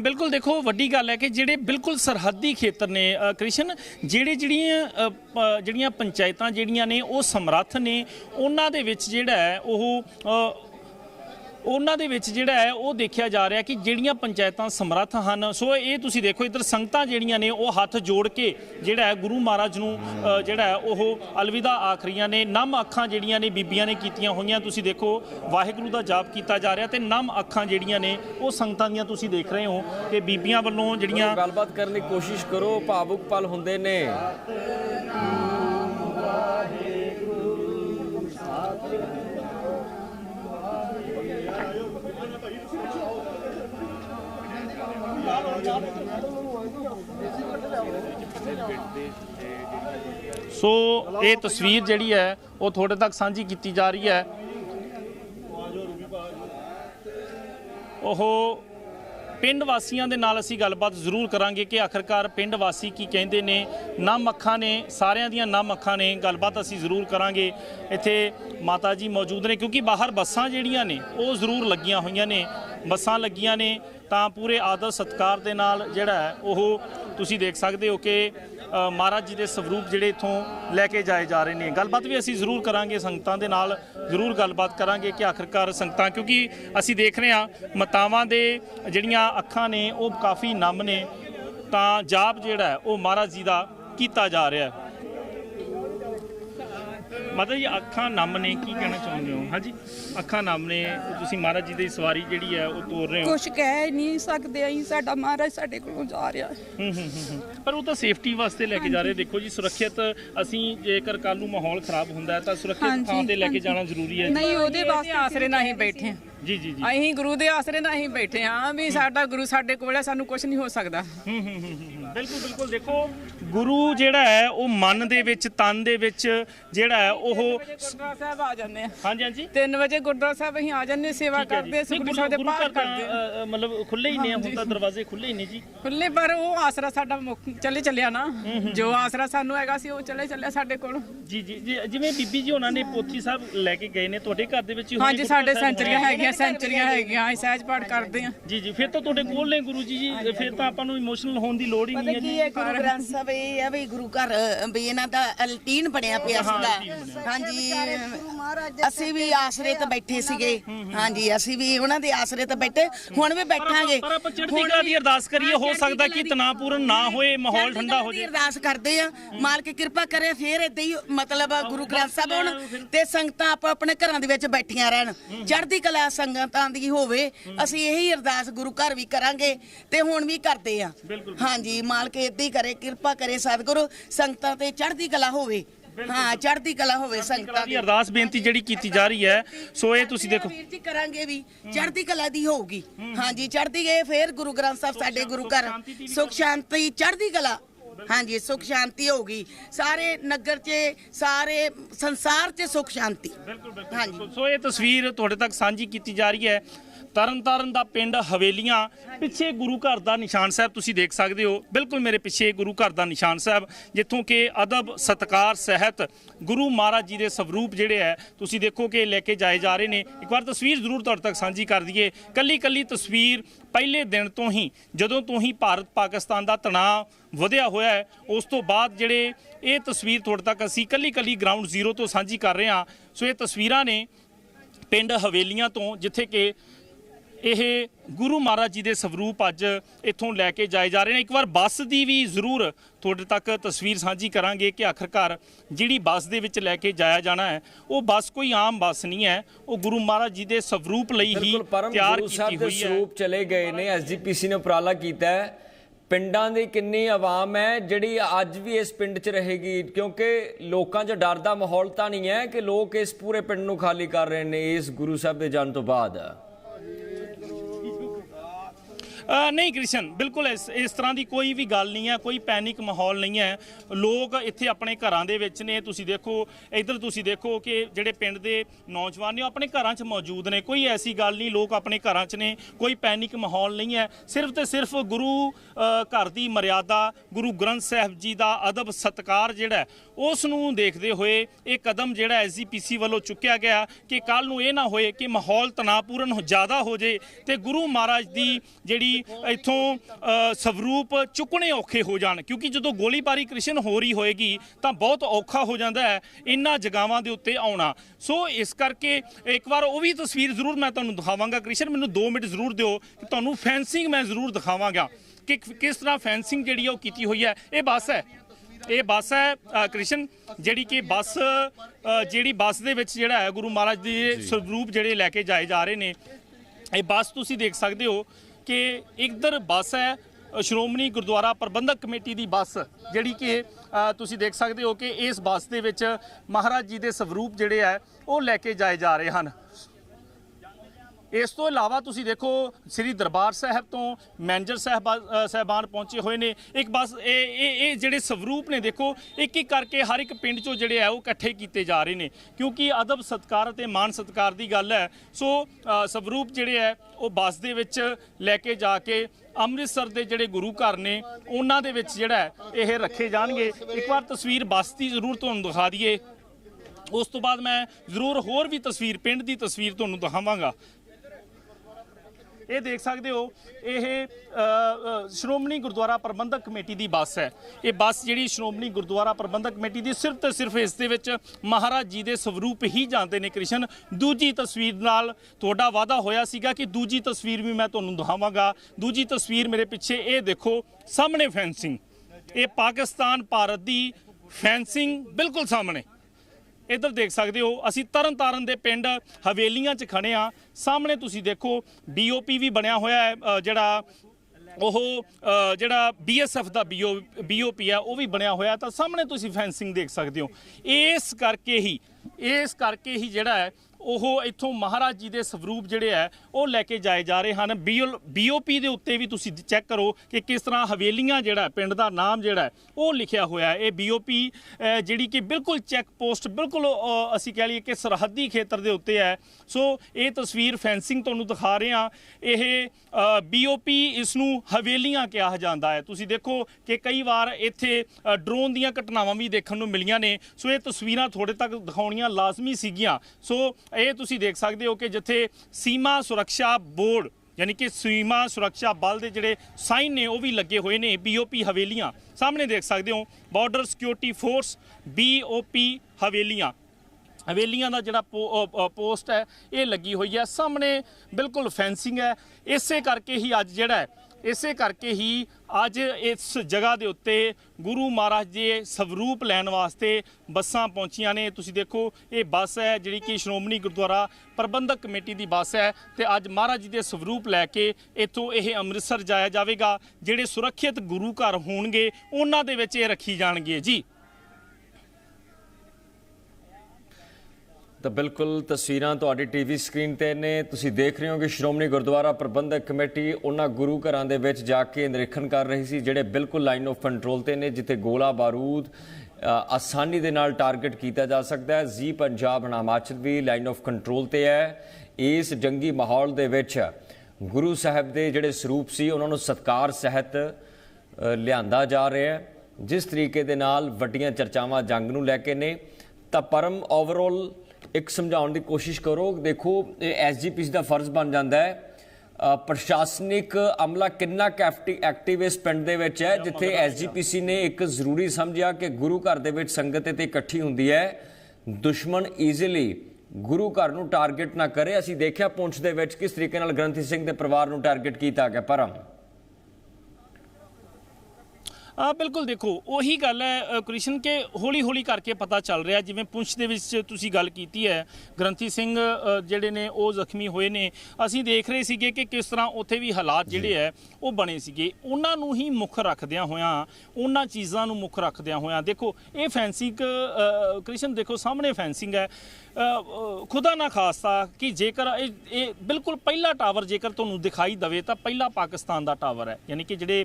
ਬਿਲਕੁਲ ਦੇਖੋ, ਵੱਡੀ ਗੱਲ ਹੈ ਕਿ ਜਿਹੜੇ ਬਿਲਕੁਲ ਸਰਹੱਦੀ ਖੇਤਰ ਨੇ ਕ੍ਰਿਸ਼ਨ, ਜਿਹੜੇ ਜਿਹੜੀਆਂ ਜਿਹੜੀਆਂ ਪੰਚਾਇਤਾਂ ਜਿਹੜੀਆਂ ਨੇ, ਉਹ ਸਮਰੱਥ ਨੇ, ਉਹਨਾਂ ਦੇ ਵਿੱਚ ਜਿਹੜਾ ਹੈ, ਉਹ ਉਹਨਾਂ ਦੇ ਵਿੱਚ ਜਿਹੜਾ ਹੈ, ਉਹ ਦੇਖਿਆ ਜਾ ਰਿਹਾ ਕਿ ਜਿਹੜੀਆਂ ਪੰਚਾਇਤਾਂ ਸਮਰੱਥ ਹਨ। ਸੋ ਇਹ ਤੁਸੀਂ ਦੇਖੋ, ਇੱਧਰ ਸੰਗਤਾਂ ਜਿਹੜੀਆਂ ਨੇ, ਉਹ ਹੱਥ ਜੋੜ ਕੇ ਜਿਹੜਾ ਹੈ, ਗੁਰੂ ਮਹਾਰਾਜ ਨੂੰ ਜਿਹੜਾ ਹੈ, ਉਹ ਅਲਵਿਦਾ ਆਖਰੀਆਂ ਨੇ। ਨਮ ਅੱਖਾਂ ਜਿਹੜੀਆਂ ਨੇ ਬੀਬੀਆਂ ਨੇ ਕੀਤੀਆਂ ਹੋਈਆਂ, ਤੁਸੀਂ ਦੇਖੋ, ਵਾਹਿਗੁਰੂ ਦਾ ਜਾਪ ਕੀਤਾ ਜਾ ਰਿਹਾ ਤੇ ਨਮ ਅੱਖਾਂ ਜਿਹੜੀਆਂ ਨੇ, ਉਹ ਸੰਗਤਾਂ ਦੀਆਂ ਤੁਸੀਂ ਦੇਖ ਰਹੇ ਹੋ ਕਿ ਬੀਬੀਆਂ ਵੱਲੋਂ ਜਿਹੜੀਆਂ ਗੱਲਬਾਤ ਕਰਨ ਦੀ ਕੋਸ਼ਿਸ਼ ਕਰੋ, ਭਾਵੁਕ ਪਲ ਹੁੰਦੇ ਨੇ। ਸੋ ਇਹ ਤਸਵੀਰ ਜਿਹੜੀ ਹੈ, ਉਹ ਤੁਹਾਡੇ ਤੱਕ ਸਾਂਝੀ ਕੀਤੀ ਜਾ ਰਹੀ ਹੈ। ਉਹ ਪਿੰਡ ਵਾਸੀਆਂ ਦੇ ਨਾਲ ਅਸੀਂ ਗੱਲਬਾਤ ਜ਼ਰੂਰ ਕਰਾਂਗੇ ਕਿ ਆਖਰਕਾਰ ਪਿੰਡ ਵਾਸੀ ਕੀ ਕਹਿੰਦੇ ਨੇ। ਨਮ ਅੱਖਾਂ ਨੇ, ਸਾਰਿਆਂ ਦੀਆਂ ਨਮ ਅੱਖਾਂ ਨੇ, ਗੱਲਬਾਤ ਅਸੀਂ ਜ਼ਰੂਰ ਕਰਾਂਗੇ। ਇੱਥੇ ਮਾਤਾ ਜੀ ਮੌਜੂਦ ਨੇ, ਕਿਉਂਕਿ ਬਾਹਰ ਬੱਸਾਂ ਜਿਹੜੀਆਂ ਨੇ, ਉਹ ਜ਼ਰੂਰ ਲੱਗੀਆਂ ਹੋਈਆਂ ਨੇ। ਬੱਸਾਂ ਲੱਗੀਆਂ ਨੇ, ਤਾਂ ਪੂਰੇ ਆਦਰ ਸਤਕਾਰ ਦੇ ਨਾਲ ਜਿਹੜਾ ਹੈ, ਉਹ ਤੁਸੀਂ ਦੇਖ ਸਕਦੇ ਹੋ ਕਿ ਮਹਾਰਾਜ ਜੀ ਦੇ ਸਵਰੂਪ ਜਿਹੜੇ ਇਥੋਂ ਲੈ ਕੇ ਜਾਏ ਜਾ ਰਹੇ ਨੇ। ਗੱਲਬਾਤ ਵੀ ਅਸੀਂ ਜ਼ਰੂਰ ਕਰਾਂਗੇ, ਸੰਗਤਾਂ ਦੇ ਨਾਲ ਜ਼ਰੂਰ ਗੱਲਬਾਤ ਕਰਾਂਗੇ ਕਿ ਆਖਰਕਾਰ ਸੰਗਤਾਂ, ਕਿਉਂਕਿ ਅਸੀਂ ਦੇਖ ਰਹੇ ਹਾਂ ਮਾਤਾਵਾਂ ਦੇ ਜਿਹੜੀਆਂ ਅੱਖਾਂ ਨੇ, ਉਹ ਕਾਫੀ ਨਮ ਨੇ। ਤਾਂ ਜਾਪ ਜਿਹੜਾ ਉਹ ਮਹਾਰਾਜ ਜੀ ਦਾ ਕੀਤਾ ਜਾ ਰਿਹਾ ਹੈ। ਮਾਤਾ ਜੀ ਅੱਖਾਂ ਨਮ ਨੇ ਕੀ ਕਹਿਣਾ ਚਾਹੁੰਦੇ ਹੋ? ਹਾਂਜੀ? ਅੱਖਾਂ ਨਮ ਨੇ ਉਹ ਤੁਸੀਂ ਮਹਾਰਾਜ ਜੀ ਦੀ ਸਵਾਰੀ ਜਿਹੜੀ ਹੈ ਉਹ ਤੋਰ ਰਹੇ ਹੋ। ਕੁਛ ਕਹਿ ਨਹੀਂ ਸਕਦੇ ਅਸੀਂ ਸਾਡਾ ਮਹਾਰਾਜ ਸਾਡੇ ਕੋਲੋਂ ਜਾ ਰਿਹਾ ਹੂੰ। ਹੂੰ ਹੂੰ। ਪਰ ਉਹ ਤਾਂ ਸੇਫਟੀ ਵਾਸਤੇ ਲੈ ਕੇ ਜਾ ਰਹੇ। ਦੇਖੋ ਜੀ ਸੁਰੱਖਿਅਤ ਅਸੀਂ ਜੇਕਰ ਕੱਲ ਨੂੰ ਮਾਹੌਲ ਖਰਾਬ ਹੁੰਦਾ ਹੈ ਤਾਂ ਸੁਰੱਖਿਅਤ ਥਾਂ ਤੇ ਲੈ ਕੇ। ਜਾਣਾ ਜ਼ਰੂਰੀ ਹੈ। ਨਹੀਂ ਉਹਦੇ ਵਾਸਤੇ ਆਸਰੇ ਨਾਲ ਹੀ ਬੈਠੇ ਹਾਂ। ਜੀ ਜੀ ਜੀ। ਅਸੀਂ ਗੁਰੂ ਦੇ ਆਸਰੇ ਨਾਲ ਹੀ ਬੈਠੇ ਹਾਂ ਵੀ ਸਾਡਾ ਗੁਰੂ ਸਾਡੇ ਕੋਲ ਹੈ ਸਾਨੂੰ ਕੁਝ ਨਹੀਂ ਹੋ ਸਕਦਾ। ਹੂੰ ਹੂੰ ਹੂੰ। ਬਿਲਕੁਲ ਬਿਲਕੁਲ। ਦੇਖੋ ਗੁਰੂ ਜਿਹੜਾ ਹੈ ਉਹ ਮਨ ਦੇ ਵਿੱਚ ਤਨ ਦੇ ਵਿੱਚ ਜਿਹੜਾ ਹੈ ਉਹ ਗੁਰਦੁਆਰਾ ਸਾਹਿਬ ਆ ਜਾਂਦੇ ਆ। ਹਾਂਜੀ ਹਾਂਜੀ। 3 ਵਜੇ ਗੁਰਦੁਆਰਾ ਸਾਹਿਬ ਅਸੀਂ ਆ ਜਾਂਦੇ ਸੇਵਾ। ਕਰਦੇ ਸੁਖਮਨੀ ਸਾਹਿਬ ਦੇ ਪਾਠ ਕਰਦੇ ਮਤਲਬ ਖੁੱਲੇ ਹੀ ਨੇ ਹੁਣ ਤਾਂ ਦਰਵਾਜ਼ੇ ਖੁੱਲੇ ਹੀ ਨੇ ਜੀ। ਖੁੱਲੇ ਪਰ ਉਹ ਆਸਰਾ ਸਾਡਾ ਚੱਲੇ ਚੱਲਿਆ ਨਾ। ਜੋ ਆਸਰਾ ਸਾਨੂੰ ਹੈਗਾ ਸੀ ਉਹ ਚੱਲੇ ਚੱਲਿਆ ਸਾਡੇ ਕੋਲ। ਜੀ ਜੀ ਜਿਵੇਂ ਬੀਬੀ ਜੀ ਉਹਨਾਂ ਨੇ ਪੋਥੀ ਸਾਹਿਬ ਲੈ ਕੇ ਗਏ ਨੇ ਤੁਹਾਡੇ ਘਰ ਦੇ ਵਿੱਚ ਹੀ ਹਾਂਜੀ ਸਾਡੇ ਸੈਂਚਰੀਆਂ ਹੋਇਆ? ਹੈਗੀਆਂ ਸੈਂਚਰੀਆਂ ਹੈਗੀਆਂ ਅਸੀਂ ਸਹਿਜ ਪਾਠ ਕਰਦੇ ਆ। ਜੀ ਜੀ ਫਿਰ ਤਾਂ ਤੁਹਾਡੇ ਕੋਲ ਨੇ ਗੁਰੂ ਜੀ ਜੀ ਫਿਰ ਤਾਂ ਆਪਾਂ ਨੂੰ ਇਮੋਸ਼ਨਲ ਹੋਣ ਦੀ ਲੋੜ ਹੀ ਨਹੀਂ ਕੀ ਹੈ ਗੁਰੂ ਗ੍ਰੰਥ ਸਾਹਿਬ ਇਹ ਹੈ ਵੀ ਗੁਰੂ ਘਰ ਵੀ ਇਹਨਾਂ ਦਾ ਅਲਟੀਨ ਬਣਿਆ ਪਿਆ ਸੀਗਾ। ਹਾਂਜੀ ਅਸੀਂ ਵੀ ਆਸਰੇ ਤੇ ਬੈਠੇ ਸੀਗੇ। ਹਾਂਜੀ ਅਸੀਂ ਵੀ ਉਹਨਾਂ ਦੇ ਆਸਰੇ ਤੇ ਬੈਠੇ। ਹੁਣ ਵੀ ਬੈਠਾਂਗੇ। ਪਰ ਆਪਾਂ ਚੜ੍ਹਦੀ ਕਲਾ ਦੀ ਅਰਦਾਸ ਕਰੀਏ ਹੋ ਸਕਦਾ ਕਿ ਤਣਾਅਪੂਰਨ ਨਾ ਹੋਏ ਮਾਹੌਲ ਠੰਡਾ ਹੋ ਦੀ ਜਾਏ ਅਰਦਾਸ ਕਰਦੇ ਆ। ਮਾਲਕ ਕਿਰਪਾ ਕਰੇ ਫੇਰ ਇਦਾਂ ਹੀ ਮਤਲਬ ਗੁਰੂ ਗ੍ਰੰਥ ਸਾਹਿਬ ਹੁਣ ਤੇ ਸੰਗਤਾਂ ਆਪੋ ਆਪਣੇ ਘਰਾਂ ਦੇ ਵਿੱਚ ਬੈਠੀਆਂ ਰਹਿਣ। ਚੜ੍ਹਦੀ ਕਲਾ ਸੰਗਤਾਂ ਦੀ ਹੋਵੇ ਅਸੀਂ ਇਹੀ ਅਰਦਾਸ ਗੁਰੂ ਘਰ ਵੀ ਕਰਾਂਗੇ ਤੇ ਹੁਣ ਵੀ ਕਰਦੇ ਆ। ਹਾਂਜੀ ਮਾਲਕ ਇਦਾਂ ਹੀ ਕਰੇ ਕਿਰਪਾ ਕਰੇ ਸਤਿਗੁਰੂ ਸੰਗਤਾਂ ਤੇ ਚੜ੍ਹਦੀ ਕਲਾ ਹੋਵੇ। ਹਾਂ ਚੜ੍ਹਦੀ ਕਲਾ ਹੋਵੇ ਸੰਗਤਾਂ ਦੀ ਅਰਦਾਸ ਬੇਨਤੀ ਜਿਹੜੀ ਕੀਤੀ ਜਾ ਰਹੀ ਹੈ ਸੋ ਇਹ ਤੁਸੀਂ ਦੇਖੋ। ਵੀਰ ਜੀ ਕਰਾਂਗੇ ਵੀ ਚੜ੍ਹਦੀ ਕਲਾ ਦੀ ਹੋਊਗੀ। ਹਾਂਜੀ ਚੜ੍ਹਦੀ ਗਏ ਫੇਰ ਗੁਰੂ ਗ੍ਰੰਥ ਸਾਹਿਬ ਸਾਡੇ ਗੁਰੂ ਘਰ। ਸੁਖ ਸ਼ਾਂਤੀ ਚੜ੍ਹਦੀ ਕਲਾ। ਹਾਂਜੀ ਸੁਖ ਸ਼ਾਂਤੀ ਹੋਊਗੀ। ਸਾਰੇ ਨਗਰ 'ਚ ਸਾਰੇ ਸੰਸਾਰ 'ਚ ਸੁਖ ਸ਼ਾਂਤੀ। ਹਾਂਜੀ। ਸੋ ਇਹ ਤਸਵੀਰ ਤੁਹਾਡੇ ਤੱਕ ਸਾਂਝੀ ਕੀਤੀ ਜਾ ਰਹੀ ਹੈ। ਤਰਨਤਾਰਨ ਦਾ ਪਿੰਡ ਹਵੇਲੀਆਂ, ਪਿੱਛੇ ਗੁਰੂ ਘਰ ਦਾ ਨਿਸ਼ਾਨ ਸਾਹਿਬ ਤੁਸੀਂ ਦੇਖ ਸਕਦੇ ਹੋ। ਬਿਲਕੁਲ ਮੇਰੇ ਪਿੱਛੇ ਗੁਰੂ ਘਰ ਦਾ ਨਿਸ਼ਾਨ ਸਾਹਿਬ, ਜਿੱਥੋਂ ਕਿ ਅਦਬ, ਸਤਕਾਰ, ਸਹਿਤ ਗੁਰੂ ਮਹਾਰਾਜ ਜੀ ਦੇ ਸਵਰੂਪ ਜਿਹੜੇ ਹੈ, ਤੁਸੀਂ ਦੇਖੋ ਕਿ ਲੈ ਕੇ ਜਾਏ ਜਾ ਰਹੇ ਨੇ। ਇੱਕ ਵਾਰ ਤਸਵੀਰ ਜ਼ਰੂਰ ਤੁਹਾਡੇ ਤੱਕ ਸਾਂਝੀ ਕਰ ਦਈਏ। ਕੱਲੀ ਕੱਲੀ ਤਸਵੀਰ ਪਹਿਲੇ ਦਿਨ ਤੋਂ ਹੀ, ਜਦੋਂ ਤੋਂ ਹੀ ਭਾਰਤ ਪਾਕਿਸਤਾਨ ਦਾ ਤਣਾਅ ਵਧਿਆ ਹੋਇਆ ਹੈ, ਉਸ ਤੋਂ ਬਾਅਦ ਜਿਹੜੇ ਇਹ ਤਸਵੀਰ ਤੁਹਾਡੇ ਤੱਕ ਅਸੀਂ ਕੱਲੀ ਕੱਲੀ ਗਰਾਊਂਡ ਜ਼ੀਰੋ ਤੋਂ ਸਾਂਝੀ ਕਰ ਰਹੇ ਹਾਂ। ਸੋ ਇਹ ਤਸਵੀਰਾਂ ਨੇ ਪਿੰਡ ਹਵੇਲੀਆਂ ਤੋਂ, ਜਿੱਥੇ ਕਿ ਇਹ ਗੁਰੂ ਮਹਾਰਾਜ ਜੀ ਦੇ ਸਵਰੂਪ ਅੱਜ ਇੱਥੋਂ ਲੈ ਕੇ ਜਾਏ ਜਾ ਰਹੇ ਨੇ। ਇੱਕ ਵਾਰ ਬੱਸ ਦੀ ਵੀ ਜ਼ਰੂਰ ਤੁਹਾਡੇ ਤੱਕ ਤਸਵੀਰ ਸਾਂਝੀ ਕਰਾਂਗੇ ਕਿ ਆਖਰਕਾਰ ਜਿਹੜੀ ਬੱਸ ਦੇ ਵਿੱਚ ਲੈ ਕੇ ਜਾਇਆ ਜਾਣਾ ਹੈ ਉਹ ਬੱਸ ਕੋਈ ਆਮ ਬੱਸ ਨਹੀਂ ਹੈ। ਉਹ ਗੁਰੂ ਮਹਾਰਾਜ ਜੀ ਦੇ ਸਵਰੂਪ ਲਈ ਹੀ ਤਿਆਰ ਕੀਤੀ ਹੋਈ ਹੈ। ਸਰੂਪ ਚਲੇ ਗਏ ਨੇ। ਐਸਜੀਪੀਸੀ ਨੇ ਉਪਰਾਲਾ ਕੀਤਾ ਹੈ। ਪਿੰਡਾਂ ਦੀ ਕਿੰਨੀ ਆਵਾਮ ਹੈ ਜਿਹੜੀ ਅੱਜ ਵੀ ਇਸ ਪਿੰਡ 'ਚ ਰਹੇਗੀ ਕਿਉਂਕਿ ਲੋਕਾਂ 'ਚ ਡਰ ਦਾ ਮਾਹੌਲ ਤਾਂ ਨਹੀਂ ਹੈ ਕਿ ਲੋਕ ਇਸ ਪੂਰੇ ਪਿੰਡ ਨੂੰ ਖਾਲੀ ਕਰ ਰਹੇ ਨੇ ਇਸ ਗੁਰੂ ਸਾਹਿਬ ਦੇ ਜਾਣ ਤੋਂ ਬਾਅਦ। ਨਹੀਂ ਕ੍ਰਿਸ਼ਨ, ਬਿਲਕੁਲ ਇਸ ਇਸ ਤਰ੍ਹਾਂ ਦੀ ਕੋਈ ਵੀ ਗੱਲ ਨਹੀਂ ਹੈ, ਕੋਈ ਪੈਨਿਕ ਮਾਹੌਲ ਨਹੀਂ ਹੈ। ਲੋਕ ਇੱਥੇ ਆਪਣੇ ਘਰਾਂ ਦੇ ਵਿੱਚ ਨੇ। ਤੁਸੀਂ ਦੇਖੋ, ਇੱਧਰ ਤੁਸੀਂ ਦੇਖੋ ਕਿ ਜਿਹੜੇ ਪਿੰਡ ਦੇ ਨੌਜਵਾਨ ਨੇ, ਉਹ ਆਪਣੇ ਘਰਾਂ 'ਚ ਮੌਜੂਦ ਨੇ। ਕੋਈ ਐਸੀ ਗੱਲ ਨਹੀਂ, ਲੋਕ ਆਪਣੇ ਘਰਾਂ 'ਚ ਨੇ। ਕੋਈ ਪੈਨਿਕ ਮਾਹੌਲ ਨਹੀਂ ਹੈ। ਸਿਰਫ ਤੇ ਸਿਰਫ ਗੁਰੂ ਘਰ ਦੀ ਮਰਿਆਦਾ, ਗੁਰੂ ਗ੍ਰੰਥ ਸਾਹਿਬ ਜੀ ਦਾ ਅਦਬ ਸਤਕਾਰ ਜਿਹੜਾ ਉਸ ਨੂੰ ਦੇਖਦੇ ਹੋਏ ਇਹ ਕਦਮ ਜਿਹੜਾ ਐਸਜੀਪੀਸੀ ਵੱਲੋਂ ਚੁੱਕਿਆ ਗਿਆ ਕਿ ਕੱਲ ਨੂੰ ਇਹ ਨਾ ਹੋਏ ਕਿ ਮਾਹੌਲ ਤਣਾਅਪੂਰਨ ਜ਼ਿਆਦਾ ਹੋ ਜੇ। ਤੇ ਗੁਰੂ ਮਹਾਰਾਜ ਦੀ ਜਿਹੜੀ ਇੱਥੋਂ ਸਵਰੂਪ ਚੁੱਕਣੇ ਔਖੇ ਹੋ ਜਾਣ। ਕਿਉਂਕਿ ਜਦੋਂ ਗੋਲੀਬਾਰੀ ਕ੍ਰਿਸ਼ਨ ਹੋ ਰਹੀ ਹੋਏਗੀ ਤਾਂ ਬਹੁਤ ਔਖਾ ਹੋ ਜਾਂਦਾ ਹੈ ਇਨ੍ਹਾਂ ਜਗਾਵਾਂ ਦੇ ਉੱਤੇ ਆਉਣਾ। ਸੋ ਇਸ ਕਰਕੇ ਇੱਕ ਵਾਰ ਉਹ ਵੀ ਤਸਵੀਰ ਜ਼ਰੂਰ ਮੈਂ ਤੁਹਾਨੂੰ ਦਿਖਾਵਾਂਗਾ। ਕ੍ਰਿਸ਼ਨ ਮੈਨੂੰ 2 ਮਿੰਟ ਜ਼ਰੂਰ ਦਿਓ ਕਿ ਤੁਹਾਨੂੰ ਫੈਂਸਿੰਗ ਮੈਂ ਜ਼ਰੂਰ ਦਿਖਾਵਾਂਗਾ। ਕਿ ਕਿਸ ਤਰ੍ਹਾਂ ਫੈਂਸਿੰਗ ਜਿਹੜੀ ਉਹ ਕੀਤੀ ਹੋਈ ਹੈ। ਇਹ ਬੱਸ ਹੈ। ਇਹ ਬੱਸ ਹੈ ਕ੍ਰਿਸ਼ਨ ਜਿਹੜੀ ਕਿ ਬੱਸ ਜਿਹੜੀ ਬੱਸ ਦੇ ਵਿੱਚ ਜਿਹੜਾ ਹੈ ਗੁਰੂ ਮਹਾਰਾਜ ਦੇ ਸਰੂਪ ਜਿਹੜੇ ਲੈ ਕੇ ਜਾਏ ਜਾ ਰਹੇ ਨੇ। ਇਹ ਬੱਸ ਤੁਸੀਂ ਦੇਖ ਸਕਦੇ ਹੋ। ਕਿ ਇੱਧਰ ਬੱਸ ਹੈ ਸ਼੍ਰੋਮਣੀ ਗੁਰਦੁਆਰਾ ਪ੍ਰਬੰਧਕ ਕਮੇਟੀ ਦੀ ਬੱਸ, ਜਿਹੜੀ ਕਿ ਤੁਸੀਂ ਦੇਖ ਸਕਦੇ ਹੋ ਕਿ ਇਸ ਬੱਸ ਦੇ ਵਿੱਚ ਮਹਾਰਾਜ ਜੀ ਦੇ ਸਵਰੂਪ ਜਿਹੜੇ ਹੈ, ਉਹ ਲੈ ਕੇ ਜਾਏ ਜਾ ਰਹੇ ਹਨ। ਇਸ ਤੋਂ ਇਲਾਵਾ ਤੁਸੀਂ ਦੇਖੋ ਸ੍ਰੀ ਦਰਬਾਰ ਸਾਹਿਬ ਤੋਂ ਮੈਨੇਜਰ ਸਾਹਿਬ ਅ, ਸਾਹਿਬਾਨ ਪਹੁੰਚੇ ਹੋਏ ਨੇ। ਇੱਕ ਬਸ ਇਹ ਇਹ ਇਹ ਜਿਹੜੇ ਸਵਰੂਪ ਨੇ ਦੇਖੋ ਇੱਕ ਇੱਕ ਕਰਕੇ ਹਰ ਇੱਕ ਪਿੰਡ ਚੋਂ ਜਿਹੜੇ ਆ ਉਹ ਇਕੱਠੇ ਕੀਤੇ ਜਾ ਰਹੇ ਨੇ। ਕਿਉਂਕਿ ਅਦਬ ਸਤਕਾਰ ਅਤੇ ਮਾਨ ਸਤਕਾਰ ਦੀ ਗੱਲ ਹੈ। ਸੋ ਸਵਰੂਪ ਜਿਹੜੇ ਹੈ ਉਹ ਬੱਸ ਦੇ ਵਿੱਚ ਲੈ ਕੇ ਜਾ ਕੇ ਅੰਮ੍ਰਿਤਸਰ ਦੇ ਜਿਹੜੇ ਗੁਰੂ ਘਰ ਨੇ ਉਹਨਾਂ ਦੇ ਵਿੱਚ ਜਿਹੜਾ ਇਹ ਰੱਖੇ ਜਾਣਗੇ। ਇੱਕ ਵਾਰ ਤਸਵੀਰ ਬੱਸ ਦੀ ਜ਼ਰੂਰ ਤੁਹਾਨੂੰ ਦਿਖਾ ਦਈਏ। ਉਸ ਤੋਂ ਬਾਅਦ ਮੈਂ ਜ਼ਰੂਰ ਹੋਰ ਵੀ ਤਸਵੀਰ ਪਿੰਡ ਦੀ ਤਸਵੀਰ ਤੁਹਾਨੂੰ ਦਿਖਾਵਾਂਗਾ। ਇਹ ਦੇਖ ਸਕਦੇ ਹੋ, ਇਹ ਸ਼੍ਰੋਮਣੀ ਗੁਰਦੁਆਰਾ ਪ੍ਰਬੰਧਕ ਕਮੇਟੀ ਦੀ ਬੱਸ ਹੈ। ਇਹ ਬੱਸ ਜਿਹੜੀ ਸ਼੍ਰੋਮਣੀ ਗੁਰਦੁਆਰਾ ਪ੍ਰਬੰਧਕ ਕਮੇਟੀ ਦੀ ਸਿਰਫ ਤੇ ਸਿਰਫ ਇਸ ਦੇ ਵਿੱਚ ਮਹਾਰਾਜ ਜੀ ਦੇ ਸਵਰੂਪ ਹੀ ਜਾਂਦੇ ਨੇ ਕ੍ਰਿਸ਼ਨ। ਦੂਜੀ ਤਸਵੀਰ ਨਾਲ ਤੁਹਾਡਾ ਵਾਅਦਾ ਹੋਇਆ ਸੀਗਾ ਕਿ ਦੂਜੀ ਤਸਵੀਰ ਵੀ ਮੈਂ ਤੁਹਾਨੂੰ ਦਿਖਾਵਾਂਗਾ। ਦੂਜੀ ਤਸਵੀਰ ਮੇਰੇ ਪਿੱਛੇ ਇਹ ਦੇਖੋ, ਸਾਹਮਣੇ ਫੈਂਸਿੰਗ। ਇਹ ਪਾਕਿਸਤਾਨ ਭਾਰਤ ਦੀ ਫੈਂਸਿੰਗ ਬਿਲਕੁਲ ਸਾਹਮਣੇ। ਇੱਧਰ ਦੇਖ ਸਕਦੇ ਹੋ ਅਸੀਂ ਤਰਨਤਾਰਨ ਦੇ ਪਿੰਡ ਹਵੇਲੀਆਂ 'ਚ ਖੜੇ ਆ ਸਾਹਮਣੇ ਤੁਸੀਂ ਦੇਖੋ ਬੀਓਪੀ ਵੀ ਬਣਿਆ ਹੋਇਆ ਹੈ ਜਿਹੜਾ ਉਹ ਅ, ਜਿਹੜਾ ਬੀਐਸਐਫ ਦਾ ਬੀਓ ਬੀਓਪੀ ਹੈ ਉਹ ਵੀ ਬਣਿਆ ਹੋਇਆ ਤਾਂ ਸਾਹਮਣੇ ਤੁਸੀਂ ਫੈਂਸਿੰਗ ਦੇਖ ਸਕਦੇ ਹੋ। ਇਸ ਕਰਕੇ ਹੀ ਇਸ ਕਰਕੇ ਹੀ ਜਿਹੜਾ ਹੈ ਉਹ ਇੱਥੋਂ ਮਹਾਰਾਜ ਜੀ ਦੇ ਸਵਰੂਪ ਜਿਹੜੇ ਹੈ, ਉਹ ਲੈ ਕੇ ਜਾਏ ਜਾ ਰਹੇ ਹਨ। ਬੀਓਪੀ ਦੇ ਉੱਤੇ ਵੀ ਤੁਸੀਂ ਚੈੱਕ ਕਰੋ ਕਿ ਕਿਸ ਤਰ੍ਹਾਂ ਹਵੇਲੀਆਂ ਜਿਹੜਾ ਪਿੰਡ ਦਾ ਨਾਮ ਜਿਹੜਾ ਉਹ ਲਿਖਿਆ ਹੋਇਆ ਹੈ। ਇਹ ਬੀਓਪੀ ਜਿਹੜੀ ਕਿ ਬਿਲਕੁਲ ਚੈੱਕ ਪੋਸਟ, ਬਿਲਕੁਲ ਅਸੀਂ ਕਹਿ ਲਈਏ ਕਿ ਸਰਹੱਦੀ ਖੇਤਰ ਦੇ ਉੱਤੇ ਹੈ। ਸੋ ਇਹ ਤਸਵੀਰ ਫੈਂਸਿੰਗ ਤੁਹਾਨੂੰ ਦਿਖਾ ਰਹੇ ਹਾਂ। ਇਹ ਬੀਓਪੀ ਇਸ ਨੂੰ ਹਵੇਲੀਆਂ ਕਿਹਾ ਜਾਂਦਾ ਹੈ। ਤੁਸੀਂ ਦੇਖੋ ਕਿ ਕਈ ਵਾਰ ਇੱਥੇ ਡਰੋਨ ਦੀਆਂ ਘਟਨਾਵਾਂ ਵੀ ਦੇਖਣ ਨੂੰ ਮਿਲੀਆਂ ਨੇ। ਸੋ ਇਹ ਤਸਵੀਰਾਂ ਤੁਹਾਡੇ ਤੱਕ ਦਿਖਾਉਣੀਆਂ ਲਾਜ਼ਮੀ ਸੀਗੀਆਂ। ਸੋ ਇਹ ਤੁਸੀਂ ਦੇਖ ਸਕਦੇ ਹੋ ਕਿ ਜਿੱਥੇ ਸੀਮਾ ਸੁਰੱਖਿਆ ਬੋਰਡ, ਯਾਨੀ ਕਿ ਸੀਮਾ ਸੁਰੱਖਿਆ ਬਲ ਦੇ ਜਿਹੜੇ ਸਾਈਨ ਨੇ, ਉਹ ਵੀ ਲੱਗੇ ਹੋਏ ਨੇ ਬੀਓਪੀ ਹਵੇਲੀਆਂ। ਸਾਹਮਣੇ ਦੇਖ ਸਕਦੇ ਹੋ border security force BOP Haveliyan. Haveliyan ਦਾ ਜਿਹੜਾ ਪੋ- ਪੋਸਟ ਹੈ, ਇਹ ਲੱਗੀ ਹੋਈ ਹੈ। ਸਾਹਮਣੇ ਬਿਲਕੁਲ ਫੈਂਸਿੰਗ ਹੈ। ਇਸੇ ਕਰਕੇ ਹੀ ਅੱਜ ਜਿਹੜਾ ਇਸੇ ਕਰਕੇ ਹੀ ਅੱਜ ਇਸ ਜਗ੍ਹਾ ਦੇ ਉੱਤੇ ਗੁਰੂ ਮਹਾਰਾਜ ਦੇ ਸਵਰੂਪ ਲੈਣ ਵਾਸਤੇ ਬੱਸਾਂ ਪਹੁੰਚੀਆਂ ਨੇ। ਤੁਸੀਂ ਦੇਖੋ, ਇਹ ਬੱਸ ਹੈ ਜਿਹੜੀ ਕਿ ਸ਼੍ਰੋਮਣੀ ਗੁਰਦੁਆਰਾ ਪ੍ਰਬੰਧਕ ਕਮੇਟੀ ਦੀ ਬੱਸ ਹੈ ਤੇ ਅੱਜ ਮਹਾਰਾਜ ਜੀ ਦੇ ਸਵਰੂਪ ਲੈ ਕੇ ਇੱਥੋਂ ਇਹ ਅੰਮ੍ਰਿਤਸਰ ਜਾਇਆ ਜਾਵੇਗਾ, ਜਿਹੜੇ ਸੁਰੱਖਿਅਤ ਗੁਰੂ ਘਰ ਹੋਣਗੇ, ਉਹਨਾਂ ਦੇ ਵਿੱਚ ਇਹ ਰੱਖੀ ਜਾਣਗੇ। ਜੀ। ਤਾਂ ਬਿਲਕੁਲ ਤਸਵੀਰਾਂ ਤੁਹਾਡੀ ਟੀਵੀ ਸਕਰੀਨ ਤੇ ਨੇ। ਤੁਸੀਂ ਦੇਖ ਰਹੇ ਹੋ ਕਿ ਸ਼੍ਰੋਮਣੀ ਗੁਰਦੁਆਰਾ ਪ੍ਰਬੰਧਕ ਕਮੇਟੀ ਉਹਨਾਂ ਗੁਰੂ ਘਰਾਂ ਦੇ ਵਿੱਚ ਜਾ ਕੇ ਨਿਰੀਖਣ ਕਰ ਰਹੀ ਸੀ, ਜਿਹੜੇ ਬਿਲਕੁਲ ਲਾਈਨ ਆਫ ਕੰਟਰੋਲ ਤੇ ਨੇ, ਜਿੱਥੇ ਗੋਲਾ ਬਾਰੂਦ ਆਸਾਨੀ ਦੇ ਨਾਲ ਟਾਰਗੇਟ ਕੀਤਾ ਜਾ ਸਕਦਾ ਹੈ। ਜੀ ਪੰਜਾਬ ਹਿਮਾਚਲ ਵੀ ਲਾਈਨ ਆਫ ਕੰਟਰੋਲ ਤੇ ਹੈ। ਇਸ ਜੰਗੀ ਮਾਹੌਲ ਦੇ ਵਿੱਚ ਗੁਰੂ ਸਾਹਿਬ ਦੇ ਜਿਹੜੇ ਸਰੂਪ ਸੀ, ਉਹਨਾਂ ਨੂੰ ਸਤਕਾਰ ਸਹਿਤ ਲਿਆਂਦਾ ਜਾ ਰਿਹਾ ਹੈ। ਜਿਸ ਤਰੀਕੇ ਦੇ ਨਾਲ ਵੱਡੀਆਂ ਚਰਚਾਵਾਂ ਜੰਗ ਨੂੰ ਲੈ ਕੇ ਨੇ, ਤਾਂ ਪਰਮ ਓਵਰਆਲ ਇੱਕ ਸਮਝਾਉਣ ਦੀ ਕੋਸ਼ਿਸ਼ ਕਰੋ। ਦੇਖੋ ਇਹ ਐਸਜੀਪੀਸੀ ਦਾ ਫਰਜ਼ ਬਣ ਜਾਂਦਾ ਹੈ। ਪ੍ਰਸ਼ਾਸਨਿਕ ਅਮਲਾ ਕਿੰਨਾ ਐਕਟਿਵ ਇਸ ਪਿੰਡ ਦੇ ਵਿੱਚ ਹੈ ਜਿੱਥੇ ਐਸਜੀਪੀਸੀ ਨੇ ਇੱਕ ਜ਼ਰੂਰੀ ਸਮਝਿਆ ਕਿ ਗੁਰੂ ਘਰ ਦੇ ਵਿੱਚ ਸੰਗਤ ਤੇ ਇਕੱਠੀ ਹੁੰਦੀ ਹੈ। ਦੁਸ਼ਮਣ ਈਜ਼ੀਲੀ ਗੁਰੂ ਘਰ ਨੂੰ ਟਾਰਗੇਟ ਨਾ ਕਰੇ। ਅਸੀਂ ਦੇਖਿਆ ਪੁੰਛ ਦੇ ਵਿੱਚ ਕਿਸ ਤਰੀਕੇ ਨਾਲ ਗ੍ਰੰਥੀ ਸਿੰਘ ਦੇ ਪਰਿਵਾਰ ਨੂੰ ਟਾਰਗੇਟ ਕੀਤਾ ਗਿਆ। ਪਰਮ ਆ ਬਿਲਕੁਲ ਦੇਖੋ ਉਹੀ ਗੱਲ ਹੈ ਕ੍ਰਿਸ਼ਨ ਕਿ ਹੌਲੀ ਹੌਲੀ ਕਰਕੇ ਪਤਾ ਚੱਲ ਰਿਹਾ ਜਿਵੇਂ ਪੁੰਛ ਦੇ ਵਿੱਚ ਤੁਸੀਂ ਗੱਲ ਕੀਤੀ ਹੈ ਗ੍ਰੰਥੀ ਸਿੰਘ ਜਿਹੜੇ ਨੇ ਉਹ ਜ਼ਖਮੀ ਹੋਏ ਨੇ। ਅਸੀਂ ਦੇਖ ਰਹੇ ਸੀਗੇ ਕਿ ਕਿਸ ਤਰ੍ਹਾਂ ਉੱਥੇ ਵੀ ਹਾਲਾਤ ਜਿਹੜੇ ਹੈ ਉਹ ਬਣੇ ਸੀਗੇ। ਉਹਨਾਂ ਨੂੰ ਹੀ ਮੁੱਖ ਰੱਖਦਿਆਂ ਹੋਇਆਂ ਉਹਨਾਂ ਚੀਜ਼ਾਂ ਨੂੰ ਮੁੱਖ ਰੱਖਦਿਆਂ ਹੋਇਆਂ ਦੇਖੋ ਇਹ ਫੈਂਸਿੰਗ ਕ੍ਰਿਸ਼ਨ ਦੇਖੋ ਸਾਹਮਣੇ ਫੈਂਸਿੰਗ ਹੈ। ਖੁਦਾ ਨਾ ਖਾਸਤਾ ਕਿ ਜੇਕਰ ਇਹ ਇਹ ਬਿਲਕੁਲ ਪਹਿਲਾ ਟਾਵਰ ਜੇਕਰ ਤੁਹਾਨੂੰ ਦਿਖਾਈ ਦਵੇ ਤਾਂ ਪਹਿਲਾ ਪਾਕਿਸਤਾਨ ਦਾ ਟਾਵਰ ਹੈ। ਯਾਨੀ ਕਿ ਜਿਹੜੇ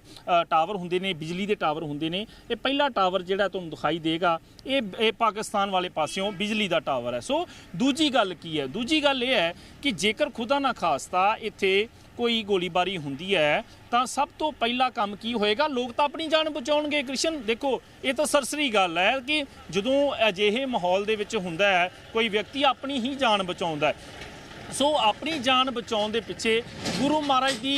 ਟਾਵਰ ਹੁੰਦੇ ਨੇ ਬਿਜਲੀ ਦੇ ਟਾਵਰ ਹੁੰਦੇ ਨੇ। ਇਹ ਪਹਿਲਾ ਟਾਵਰ ਜਿਹੜਾ ਤੁਹਾਨੂੰ ਦਿਖਾਈ ਦੇਗਾ, ਇਹ ਇਹ ਪਾਕਿਸਤਾਨ ਵਾਲੇ ਪਾਸਿਓਂ ਬਿਜਲੀ ਦਾ ਟਾਵਰ ਹੈ। ਸੋ ਦੂਜੀ ਗੱਲ ਕੀ ਹੈ? ਦੂਜੀ ਗੱਲ ਇਹ ਹੈ ਕਿ ਜੇਕਰ ਖੁਦਾ ਨਾ ਖਾਸਤਾ ਇੱਥੇ ਕੋਈ ਗੋਲੀਬਾਰੀ ਹੁੰਦੀ ਹੈ, ਤਾਂ ਸਭ ਤੋਂ ਪਹਿਲਾ ਕੰਮ ਕੀ ਹੋਏਗਾ? ਲੋਕ ਤਾਂ ਆਪਣੀ ਜਾਨ ਬਚਾਉਣਗੇ। ਕ੍ਰਿਸ਼ਨ, ਦੇਖੋ, ਇਹ ਤਾਂ ਸਰਸਰੀ ਗੱਲ ਹੈ ਕਿ ਜਦੋਂ ਅਜਿਹੇ ਮਾਹੌਲ ਦੇ ਵਿੱਚ ਹੁੰਦਾ ਹੈ, ਕੋਈ ਵਿਅਕਤੀ ਆਪਣੀ ਹੀ ਜਾਨ ਬਚਾਉਂਦਾ ਹੈ। ਸੋ ਆਪਣੀ ਜਾਨ ਬਚਾਉਣ ਦੇ ਪਿੱਛੇ ਗੁਰੂ ਮਹਾਰਾਜ ਦੀ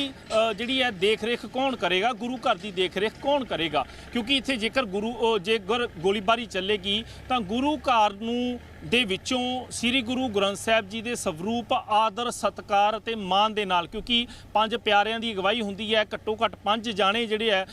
ਜਿਹੜੀ ਹੈ ਦੇਖ-ਰੇਖ ਕੌਣ ਕਰੇਗਾ? ਗੁਰੂ ਘਰ ਦੀ ਦੇਖ-ਰੇਖ ਕੌਣ ਕਰੇਗਾ? ਕਿਉਂਕਿ ਇੱਥੇ ਜੇਕਰ ਗੁਰੂ ਜੇ ਜੇਕਰ ਗੋਲੀਬਾਰੀ ਚੱਲੇਗੀ, ਤਾਂ ਗੁਰੂ ਘਰ ਨੂੰ ਦੇ ਵਿੱਚੋਂ ਸ੍ਰੀ ਗੁਰੂ ਗ੍ਰੰਥ ਸਾਹਿਬ ਜੀ ਦੇ ਸਵਰੂਪ ਆਦਰ, ਸਤਕਾਰ ਅਤੇ ਮਾਨ ਦੇ ਨਾਲ, ਕਿਉਂਕਿ ਪੰਜ ਪਿਆਰਿਆਂ ਦੀ ਅਗਵਾਈ ਹੁੰਦੀ ਹੈ, ਘੱਟੋ ਘੱਟ ਪੰਜ ਜਾਣੇ ਜਿਹੜੇ ਹੈ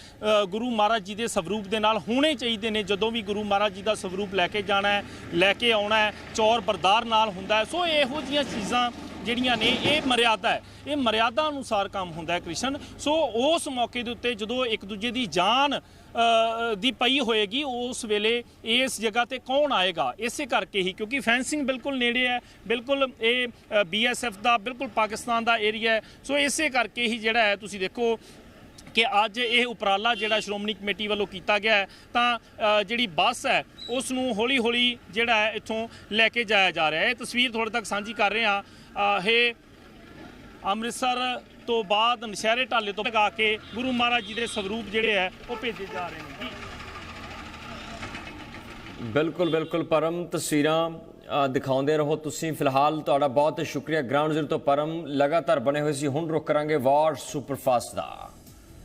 ਗੁਰੂ ਮਹਾਰਾਜ ਜੀ ਦੇ ਸਵਰੂਪ ਦੇ ਨਾਲ ਹੋਣੇ ਚਾਹੀਦੇ ਨੇ, ਜਦੋਂ ਵੀ ਗੁਰੂ ਮਹਾਰਾਜ ਜੀ ਦਾ ਸਵਰੂਪ ਲੈ ਕੇ ਜਾਣਾ ਹੈ, ਲੈ ਕੇ ਆਉਣਾ ਹੈ ਚੌਰ ਬਰਦਾਰ ਨਾਲ ਹੁੰਦਾ ਹੈ। ਸੋ ਇਹੋ ਜੀਆਂ ਚੀਜ਼ਾਂ ਜਿਹੜੀਆਂ ਨੇ, ਇਹ ਮਰਿਆਦਾ ਹੈ। ਇਹ ਮਰਿਆਦਾ ਅਨੁਸਾਰ ਕੰਮ ਹੁੰਦਾ ਹੈ ਕ੍ਰਿਸ਼ਨ। ਸੋ ਉਸ ਮੌਕੇ ਦੇ ਉੱਤੇ ਜਦੋਂ ਇੱਕ ਦੂਜੇ ਦੀ ਜਾਨ ਦੀ ਪਈ ਹੋਏਗੀ, ਉਸ ਵੇਲੇ ਇਸ ਜਗ੍ਹਾ ਤੇ ਕੌਣ ਆਏਗਾ? ਇਸੇ ਕਰਕੇ ਹੀ, ਕਿਉਂਕਿ ਫੈਂਸਿੰਗ ਬਿਲਕੁਲ ਨੇੜੇ ਹੈ, ਬਿਲਕੁਲ ਇਹ ਬੀਐਸਐਫ ਦਾ, ਬਿਲਕੁਲ ਪਾਕਿਸਤਾਨ ਦਾ ਏਰੀਆ ਹੈ। ਸੋ ਇਸੇ ਕਰਕੇ ਹੀ ਜਿਹੜਾ ਹੈ, ਤੁਸੀਂ ਦੇਖੋ ਕਿ ਅੱਜ ਇਹ ਉਪਰਾਲਾ ਜਿਹੜਾ ਸ਼੍ਰੋਮਣੀ ਕਮੇਟੀ ਵੱਲੋਂ ਕੀਤਾ ਗਿਆ ਹੈ, ਤਾਂ ਜਿਹੜੀ ਬੱਸ ਹੈ, ਉਸ ਨੂੰ ਹੌਲੀ-ਹੌਲੀ ਜਿਹੜਾ ਇੱਥੋਂ ਲੈ ਕੇ ਜਾਇਆ ਜਾ ਰਿਹਾ ਹੈ। ਇਹ ਤਸਵੀਰ ਤੁਹਾਡੇ ਤੱਕ ਸਾਂਝੀ ਕਰ ਰਹੇ। ਹਾਂ ਇਹ ਅੰਮ੍ਰਿਤਸਰ ਤੋਂ ਬਾਅਦ ਨਸ਼ਹਿਰੇ ਢਾਲੇ ਤੋਂ ਲਗਾ ਕੇ ਗੁਰੂ ਮਹਾਰਾਜ ਜੀ ਦੇ ਸਵਰੂਪ ਜਿਹੜੇ ਹੈ, ਉਹ ਭੇਜੇ ਜਾ ਰਹੇ ਨੇ। ਬਿਲਕੁਲ ਬਿਲਕੁਲ ਪਰਮ ਤਸਵੀਰਾਂ ਦਿਖਾਉਂਦੇ ਰਹੋ ਤੁਸੀਂ। ਫਿਲਹਾਲ ਤੁਹਾਡਾ ਬਹੁਤ ਸ਼ੁਕਰੀਆ। ਗਰਾਊਂਡ ਜ਼ੀਰੋ ਤੋਂ ਪਰਮ ਲਗਾਤਾਰ ਬਣੇ ਹੋਏ ਸੀ। ਹੁਣ ਰੁਕ ਕਰਾਂਗੇ ਵਾਰ ਸੁਪਰਫਾਸਟ ਦਾ।